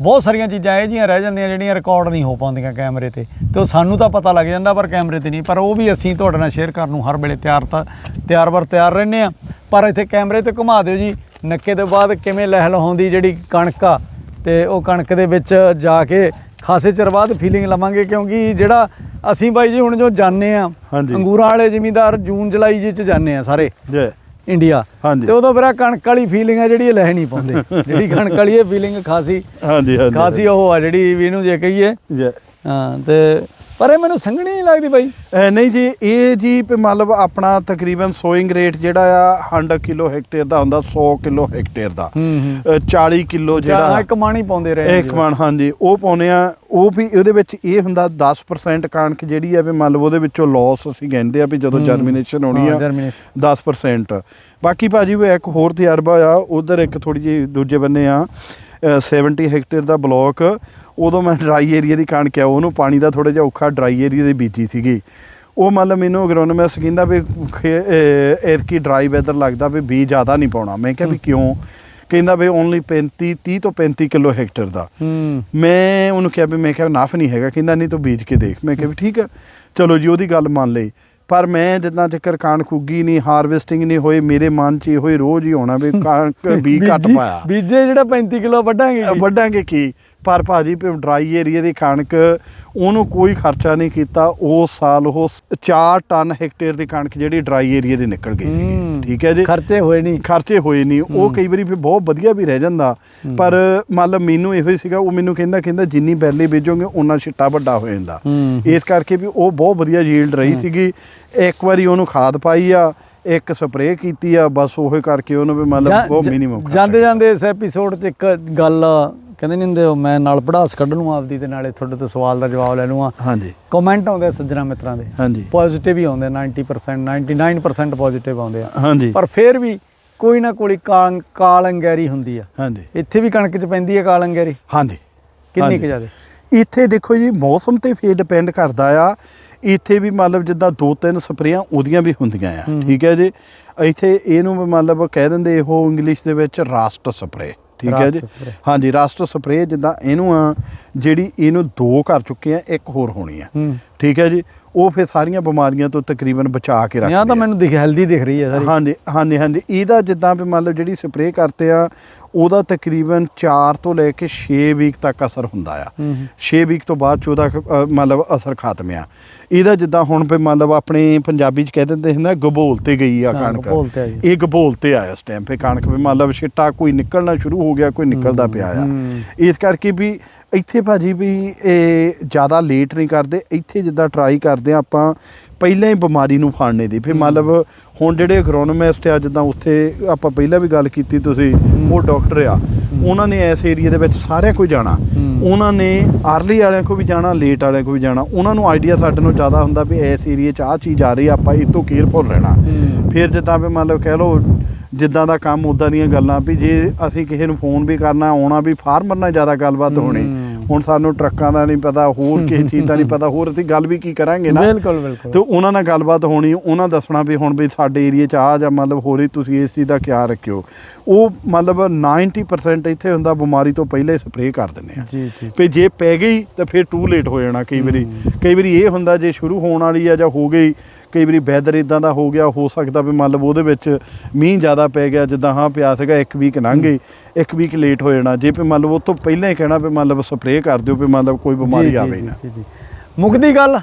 ਬਹੁਤ ਸਾਰੀਆਂ ਚੀਜ਼ਾਂ ਇਹ ਜੀਆਂ ਰਹਿ ਜਾਂਦੀਆਂ ਜਿਹੜੀਆਂ ਰਿਕਾਰਡ ਨਹੀਂ ਹੋ ਪਾਉਂਦੀਆਂ ਕੈਮਰੇ ਤੇ। ਤੇ ਉਹ ਸਾਨੂੰ ਤਾਂ ਪਤਾ ਲੱਗ ਜਾਂਦਾ ਪਰ ਕੈਮਰੇ ਤੇ ਨਹੀਂ, ਪਰ ਉਹ ਵੀ ਅਸੀਂ ਤੁਹਾਡੇ ਨਾਲ ਸ਼ੇਅਰ ਕਰਨ ਨੂੰ ਹਰ ਵੇਲੇ ਤਿਆਰ ਤਾਂ, ਤਿਆਰ ਬਰ ਤਿਆਰ ਰਹਿੰਦੇ ਆ। ਪਰ ਇੱਥੇ ਕੈਮਰੇ ਤੇ ਘੁਮਾ ਦਿਓ ਜੀ, ਨੱਕੇ ਤੋਂ ਬਾਅਦ ਕਿਵੇਂ ਲਹਿਲ ਹੁੰਦੀ ਜਿਹੜੀ ਕਣਕ ਆ, ਤੇ ਉਹ ਕਣਕ ਦੇ ਵਿੱਚ ਜਾ ਕੇ ਖਾਸੇ ਚਿਰ ਬਾਅਦ ਫੀਲਿੰਗ ਲਵਾਂਗੇ ਕਿਉਂਕਿ ਜਿਹੜਾ ਅਸੀਂ ਬਾਈ ਜੀ ਹੁਣ ਜੋ ਜਾਣੇ ਆ। ਅੰਗੂਰਾਂ ਵਾਲੇ ਜ਼ਿਮੀਂਦਾਰ ਜੂਨ ਜੁਲਾਈ ਜੀ ਚ ਜਾਣੇ ਆ ਸਾਰੇ। ਜੈ। ਇੰਡੀਆ ਹਾਂਜੀ। ਤੇ ਉਦੋਂ ਫਿਰ ਕਣਕ ਵਾਲੀ ਫੀਲਿੰਗ ਆ ਜਿਹੜੀ ਲੈ ਨਹੀਂ ਪਾਉਂਦੇ। ਜਿਹੜੀ ਕਣਕ ਵਾਲੀ ਇਹ ਫੀਲਿੰਗ ਖਾਸੀ ਹਾਂਜੀ ਹਾਂਜੀ ਖਾਸੀ ਉਹ ਆ ਜਿਹੜੀ ਵੀ ਇਹਨੂੰ ਜੇ ਕਹੀਏ। ਜੈ। ਹਾਂ ਤੇ ਪਰ ਇਹ ਮੈਨੂੰ ਸੰਘਣੀ ਨਹੀਂ ਲੱਗਦੀ ਬਾਈ। ਨਹੀਂ ਜੀ ਇਹ ਜੀ ਮਤਲਬ ਆਪਣਾ ਤਕਰੀਬਨ ਸੋਇੰਗ ਰੇਟ ਜਿਹੜਾ ਆ 100 ਕਿਲੋ ਹੈਕਟੇਅਰ ਦਾ ਹੁੰਦਾ 100 ਕਿਲੋ ਹੈਕਟੇਅਰ ਦਾ। ਹੂੰ ਹੂੰ। ਅਹ 40 ਕਿਲੋ ਜਿਹੜਾ ਇੱਕ ਮਾਣੀ ਪਾਉਂਦੇ ਰਹੇ ਇੱਕ ਮਣ ਹਾਂਜੀ। ਉਹ ਪਾਉਨੇ ਆ ਉਹ ਵੀ ਉਹਦੇ ਵਿੱਚ ਇਹ ਹੁੰਦਾ 10% ਕਣਕ ਜਿਹੜੀ ਆ ਵੀ ਮੰਨ ਲਓ ਉਹਦੇ ਵਿੱਚੋਂ ਲਾਸ ਅਸੀਂ ਕਹਿੰਦੇ ਆ ਵੀ ਜਦੋਂ। ਜਰਮੀਨੇਸ਼ਨ ਹੋਣੀ ਆ germination। 10% ਬਾਕੀ ਭਾਜੀ ਉਹ ਇੱਕ ਹੋਰ ਤਜਰਬਾ ਆ ਉਧਰ ਇੱਕ ਥੋੜੀ ਜਿਹੀ ਦੂਜੇ ਬੰਨੇ ਆ ਅਹ 70 ਹੈਕਟੇਅਰ ਦਾ ਬਲਾਕ ਉਦੋਂ ਮੈਂ ਡਰਾਈ ਏਰੀਆ ਦੀ ਕਣਕ ਆ ਉਹਨੂੰ ਪਾਣੀ ਦਾ ਥੋੜਾ ਜਿਹਾ ਔਖਾ ਡਰਾਈ ਏਰੀਆ ਦੇ ਬੀਜੀ ਸੀਗੀ। ਉਹ ਮੰਨ ਲਓ ਮੈਨੂੰ ਅਗਰੋਨੋਮਿਸਟ ਕਹਿੰਦਾ ਵੀ ਐਤਕੀ ਡਰਾਈ ਵੈਦਰ ਲੱਗਦਾ ਵੀ ਬੀਜ ਜ਼ਿਆਦਾ ਨਹੀਂ ਪਾਉਣਾ। ਮੈਂ ਕਿਹਾ ਵੀ ਕਿਉਂ? ਕਹਿੰਦਾ ਵੀ ਓਨਲੀ 35 30 ਤੋਂ 35 ਕਿਲੋ ਹੈਕਟੇਅਰ ਦਾ। ਹੂੰ। ਮੈਂ ਉਹਨੂੰ ਕਿਹਾ ਵੀ ਮੈਂ ਕਿਹਾ ਨਾਫ ਨਹੀਂ ਹੈਗਾ। ਕਹਿੰਦਾ ਨਹੀਂ ਤੂੰ ਬੀਜ ਕੇ ਦੇਖ। ਮੈਂ ਕਿਹਾ ਵੀ ਠੀਕ ਆ ਚਲੋ ਜੀ ਉਹਦੀ ਗੱਲ ਮੰਨ ਲਈ। ਪਰ ਮੈਂ ਜਿੰਨਾ ਚੱਕਰ ਕਣਕ ਉੱਗੀ ਨਹੀਂ ਹਾਰਵੈਸਟਿੰਗ ਨਹੀਂ ਹੋਈ ਮੇਰੇ ਮਨ 'ਚ ਇਹੋ ਹੀ ਰੋਜ਼ ਹੀ ਹੋਣਾ ਵੀ ਕਣਕ ਵੀ ਘੱਟ ਪਾਇਆ। ਬੀਜੇ ਜਿਹੜਾ 35 ਕਿਲੋ ਵੱਢਾਂਗੇ। ਵੱਢਾਂਗੇ ਕੀ? ਪਰ ਭਾਜੀ ਡਰਾਈ ਏਰੀਆ ਦੀ ਕਣਕ ਉਹਨੂੰ ਕੋਈ ਖਰਚਾ ਨਹੀਂ ਕੀਤਾ। ਉਸ ਸਾਲ ਉਹ 4 ਟਨ ਹੈਕਟੇਅਰ ਦੀ ਕਣਕ ਜਿਹੜੀ ਡਰਾਈ ਏਰੀਆ ਦੀ ਨਿਕਲ ਗਈ। ਸੀ ਠੀਕ ਹੈ ਜੀ? ਖਰਚੇ ਹੋਏ ਨਹੀਂ। ਖਰਚੇ ਹੋਏ ਨਹੀਂ। ਉਹ ਕਈ ਵਾਰੀ ਫਿਰ ਬਹੁਤ ਵਧੀਆ ਵੀ ਰਹਿ ਜਾਂਦਾ। ਪਰ ਮੰਨ ਲਓ ਮੈਨੂੰ ਇਹੋ ਹੀ ਸੀਗਾ ਉਹ ਮੈਨੂੰ ਕਹਿੰਦਾ ਕਹਿੰਦਾ ਜਿੰਨੀ ਬੈਲੇ ਬੀਜੋਗੇ ਉਨਾ ਛਿੱਟਾ ਵੱਡਾ ਹੋ ਜਾਂਦਾ। ਇਸ ਕਰਕੇ ਵੀ ਉਹ ਬਹੁਤ ਵਧੀਆ ਯੀਲਡ ਰਹੀ ਸੀਗੀ। ਇੱਕ ਵਾਰੀ ਉਹਨੂੰ ਖਾਦ ਪਾਈ ਆ ਇੱਕ ਸਪਰੇਅ ਕੀਤੀ ਆ ਬਸ ਉਹੇ ਕਰਕੇ ਉਹਨੂੰ ਵੀ ਬਹੁਤ ਜਾਂ- ਮਿਨੀਮਮ ਜਾਂਦੇ ਜਾਂਦੇ ਇਸ ਐਪੀਸੋਡ 'ਚ ਇੱਕ ਗੱਲ ਕਹਿੰਦੇ ਨਹੀਂ ਹੁੰਦੇ ਉਹ ਮੈਂ ਨਾਲ ਪੜਾਸ ਕੱਢ ਲੂੰ ਆਪਦੀ ਤੇ ਨਾਲੇ ਤੁਹਾਡੇ ਤੋਂ ਸਵਾਲ ਦਾ ਜਵਾਬ ਲੈ ਲੂੰਗਾ। ਹਾਂਜੀ। ਕਮੈਂਟ ਆਉਂਦੇ ਆ ਸੱਜਣਾ ਮਿੱਤਰਾਂ ਦੇ। ਹਾਂਜੀ। ਪੋਜ਼ਿਟਿਵ ਹੀ ਆਉਂਦੇ 90% 99% ਪੋਜ਼ਿਟਿਵ ਆਉਂਦੇ ਆ। ਹਾਂਜੀ। ਪਰ ਫਿਰ ਵੀ ਕੋਈ ਨਾ ਕੋਈ ਕਾਲ ਕਾਲ ਅੰਗੈਰੀ ਹੁੰਦੀ ਆ। ਹਾਂਜੀ। ਇੱਥੇ ਵੀ ਕਣਕ 'ਚ ਪੈਂਦੀ ਆ ਕਾਲ ਅੰਗੈਰੀ ਹਾਂਜੀ। ਕਿੰਨੀ। ਕੁ ਜ਼ਿਆਦਾ? ਇੱਥੇ ਦੇਖੋ ਜੀ ਮੌਸਮ ਤੇ ਫੇਰ ਡਿਪੈਂਡ ਕਰਦਾ ਆ। ਇੱਥੇ ਵੀ ਮਤਲਬ ਜਿੱਦਾਂ ਦੋ ਤਿੰਨ ਸਪਰੇਆਂ ਉਹਦੀਆਂ ਵੀ ਹੁੰਦੀਆਂ ਆ। ਠੀਕ ਹੈ ਜੀ। ਇੱਥੇ ਇਹਨੂੰ ਮਤਲਬ ਕਹਿ ਦਿੰਦੇ ਇਹੋ ਇੰਗਲਿਸ਼ ਦੇ ਵਿੱਚ ਰਾਸਟ ਸਪਰੇ ਠੀਕ ਹੈ ਜੀ। ਹਾਂਜੀ ਰਾਸਟ ਸਪਰੇ ਜਿੱਦਾਂ ਇਹਨੂੰ ਆ ਜਿਹੜੀ ਇਹਨੂੰ ਦੋ ਕਰ ਚੁੱਕੇ ਆ ਇੱਕ ਹੋਰ ਹੋਣੀ ਆ। ਠੀਕ ਹੈ ਜੀ? ਉਹ ਫਿਰ ਸਾਰੀਆਂ ਬਿਮਾਰੀਆਂ ਤੋਂ ਤਕਰੀਬਨ ਬਚਾ ਕੇ ਰੱਖਦੀ ਯਾਰ ਤਾਂ ਆ। ਮੈਨੂੰ ਦਿਖ ਹੈਲਦੀ ਦਿਖ ਰਹੀ ਹੈ ਸਾਰੀ। ਹਾਂਜੀ ਹਾਂਜੀ ਹਾਂਜੀ। ਇਹਦਾ ਜਿੱਦਾਂ ਵੀ ਮੰਨ ਲਓ ਜਿਹੜੀ ਸਪਰੇਅ ਕਰਤੇ ਆ ਉਹਦਾ ਤਕਰੀਬਨ 4 ਤੋਂ ਲੈ ਕੇ 6 ਵੀਕ ਤੱਕ ਅਸਰ ਹੁੰਦਾ ਆ। ਹੂੰ 6 ਵੀਕ ਤੋਂ ਬਾਅਦ 'ਚ ਉਹਦਾ ਮਤਲਬ ਅਸਰ ਖਤਮ ਆ। ਇਹਦਾ ਜਿੱਦਾਂ ਹੁਣ ਵੀ ਮੰਨ ਲਓ ਆਪਣੇ ਪੰਜਾਬੀ 'ਚ ਕਹਿ ਦਿੰਦੇ ਆ ਗਬੋਲ ਤੇ ਗਈ ਆ ਕਣਕ। ਇਹ ਗਬੋਲ ਤੇ ਆਇਆ ਇਸ ਟਾਈਮ 'ਤੇ ਕਣਕ ਵੀ ਮੰਨ ਲਓ ਛਿੱਟਾ ਕੋਈ ਨਿਕਲਣਾ ਸ਼ੁਰੂ ਹੋ ਗਿਆ ਕੋਈ ਨਿਕਲਦਾ ਪਿਆ ਆ। ਇਸ ਕਰਕੇ ਵੀ ਇੱਥੇ ਭਾਜੀ ਵੀ ਇਹ ਜ਼ਿਆਦਾ ਲੇਟ ਨਹੀਂ ਕਰਦੇ। ਇੱਥੇ ਜਿੱਦਾਂ ਟਰਾਈ ਕਰਦੇ ਆ ਆਪਾਂ ਪਹਿਲਾਂ ਹੀ ਬਿਮਾਰੀ ਨੂੰ ਫਾੜਨੇ ਦੀ। ਫਿਰ ਮਤਲਬ ਹੁਣ ਜਿਹੜੇ ਐਗਰੋਨੋਮਿਸਟ ਆ ਜਿੱਦਾਂ ਉੱਥੇ ਆਪਾਂ ਪਹਿਲਾਂ ਵੀ ਗੱਲ ਕੀਤੀ ਤੁਸੀਂ ਉਹ ਡਾਕਟਰ ਆ ਉਹਨਾਂ ਨੇ ਇਸ ਏਰੀਆ ਦੇ ਵਿੱਚ ਸਾਰਿਆਂ ਕੋਈ ਜਾਣਾ। ਉਹਨਾਂ ਨੇ ਅਰਲੀ ਵਾਲਿਆਂ ਕੋ ਵੀ ਜਾਣਾ ਲੇਟ ਵਾਲਿਆਂ ਕੋ ਵੀ ਜਾਣਾ ਉਹਨਾਂ ਨੂੰ ਆਈਡੀਆ ਸਾਡੇ ਨੂੰ ਜ਼ਿਆਦਾ ਹੁੰਦਾ ਵੀ ਇਸ ਏਰੀਆ 'ਚ ਆਹ ਚੀਜ਼ ਆ ਰਹੀ ਆ, ਆਪਾਂ ਇਹ ਤੋਂ ਕੇਅਰਫੁਲ ਰਹਿਣਾ। ਫਿਰ ਜਿੱਦਾਂ ਵੀ ਮੰਨ ਲਓ ਕਹਿ ਲਓ ਜਿੱਦਾਂ ਦਾ ਕੰਮ ਉਦਾਂ ਦੀਆਂ ਗੱਲਾਂ ਵੀ ਜੇ ਅਸੀਂ ਕਿਸੇ ਨੂੰ ਫੋਨ ਵੀ ਕਰਨਾ ਆਉਣਾ ਵੀ ਫਾਰਮਰ ਨਾਲ ਜ਼ਿਆਦਾ ਗੱਲਬਾਤ ਹੋਣੀ। ਹੁਣ ਸਾਨੂੰ ਟਰੱਕਾਂ ਦਾ ਨਹੀਂ ਪਤਾ ਹੋਰ ਕਿਸੇ ਚੀਜ਼ ਦਾ ਨਹੀਂ ਪਤਾ ਹੋਰ ਅਸੀਂ ਗੱਲ ਵੀ ਕੀ ਕਰਾਂਗੇ ਨਾ? ਬਿਲਕੁਲ ਬਿਲਕੁਲ। ਤੇ ਉਹਨਾਂ ਨਾਲ ਗੱਲਬਾਤ ਹੋਣੀ ਉਹਨਾਂ ਦੱਸਣਾ ਵੀ ਹੁਣ ਵੀ ਸਾਡੇ ਏਰੀਆ 'ਚ ਆ ਜਾਂ ਮਤਲਬ ਹੋਰ ਹੀ ਤੁਸੀਂ ਇਸ ਚੀਜ਼ ਦਾ ਖਿਆਲ ਰੱਖਿਓ। ਉਹ ਮਤਲਬ 90% ਇੱਥੇ ਹੁੰਦਾ ਬਿਮਾਰੀ ਤੋਂ ਪਹਿਲਾਂ ਸਪਰੇਅ ਕਰ ਦਿੰਦੇ ਆ। ਜੀ ਜੀ। ਵੀ ਜੇ ਪੈ ਗਈ ਤਾਂ ਫਿਰ ਟੂ ਲੇਟ ਹੋ ਜਾਣਾ ਕਈ ਵਾਰੀ। ਕਈ ਵਾਰੀ ਇਹ ਹੁੰਦਾ ਜੇ ਸ਼ੁਰੂ ਹੋਣ ਵਾਲੀ ਆ ਜਾਂ ਹੋ ਗਈ ਕਈ ਵਾਰੀ ਵੈਦਰ ਇਦਾਂ ਦਾ ਹੋ ਗਿਆ ਹੋ ਸਕਦਾ ਵੀ ਮੰਨ ਲਓ ਉਹਦੇ ਵਿੱਚ ਮੀਂਹ ਜ਼ਿਆਦਾ ਪੈ ਗਿਆ ਜਿੱਦਾਂ ਹਾਂ ਪਿਆ ਸੀਗਾ ਇੱਕ ਵੀਕ ਲੰਘ ਗਈ ਇੱਕ ਵੀਕ ਲੇਟ ਹੋ ਜਾਣਾ। ਜੇ ਵੀ ਮੰਨ ਲਓ ਉਹ ਤੋਂ ਪਹਿਲਾਂ ਹੀ ਕਹਿਣਾ ਵੀ ਮੰਨ ਲਓ ਸਪਰੇਅ ਕਰ ਦਿਓ ਵੀ ਮੰਨ ਲਓ ਕੋਈ ਬਿਮਾਰੀ ਆਵੇ ਨਾ। ਜੀ ਜੀ। ਮੁੱਕਦੀ ਗੱਲ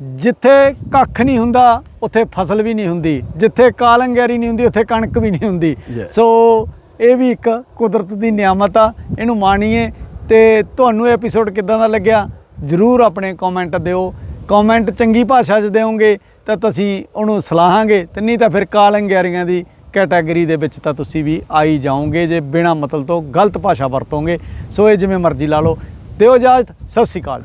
ਜਿੱਥੇ ਕੱਖ ਨਹੀਂ ਹੁੰਦਾ ਉੱਥੇ ਫਸਲ ਵੀ ਨਹੀਂ ਹੁੰਦੀ। ਜਿੱਥੇ ਕਾਲੰਗੈਰੀ ਨਹੀਂ ਹੁੰਦੀ ਉੱਥੇ ਕਣਕ ਵੀ ਨਹੀਂ ਹੁੰਦੀ. ਸੋ ਇਹ ਵੀ ਇੱਕ ਕੁਦਰਤ ਦੀ ਨਿਆਮਤ ਆ ਇਹਨੂੰ ਮਾਣੀਏ। ਤੇ ਤੁਹਾਨੂੰ ਇਹ ਐਪੀਸੋਡ ਕਿੱਦਾਂ ਦਾ ਲੱਗਿਆ? ਜਰੂਰ ਆਪਣੇ ਕਮੈਂਟ ਦਿਓ। ਕਮੈਂਟ ਚੰਗੀ ਭਾਸ਼ਾ 'ਚ ਦਿਓਗੇ। ਤਾਂ ਤੁਸੀਂ ਉਹਨੂੰ ਸਲਾਹਾਂਗੇ ਤੇ ਨਹੀਂ ਤਾਂ ਫਿਰ ਕਾਲੰਗੈਰੀਆਂ ਦੀ ਕੈਟਾਗਰੀ ਦੇ ਵਿੱਚ ਤਾਂ ਤੁਸੀਂ ਵੀ ਆਈ ਜਾਓਗੇ ਜੇ ਬਿਨਾ ਮਤਲਬ ਤੋਂ ਗਲਤ ਭਾਸ਼ਾ ਵਰਤੋਗੇ। ਸੋ ਇਹ ਜਿਵੇਂ ਮਰਜ਼ੀ ਲਾ ਲਓ। ਦਿਓ ਇਜਾਜ਼ਤ। ਸਤਿ ਸ਼੍ਰੀ ਅਕਾਲ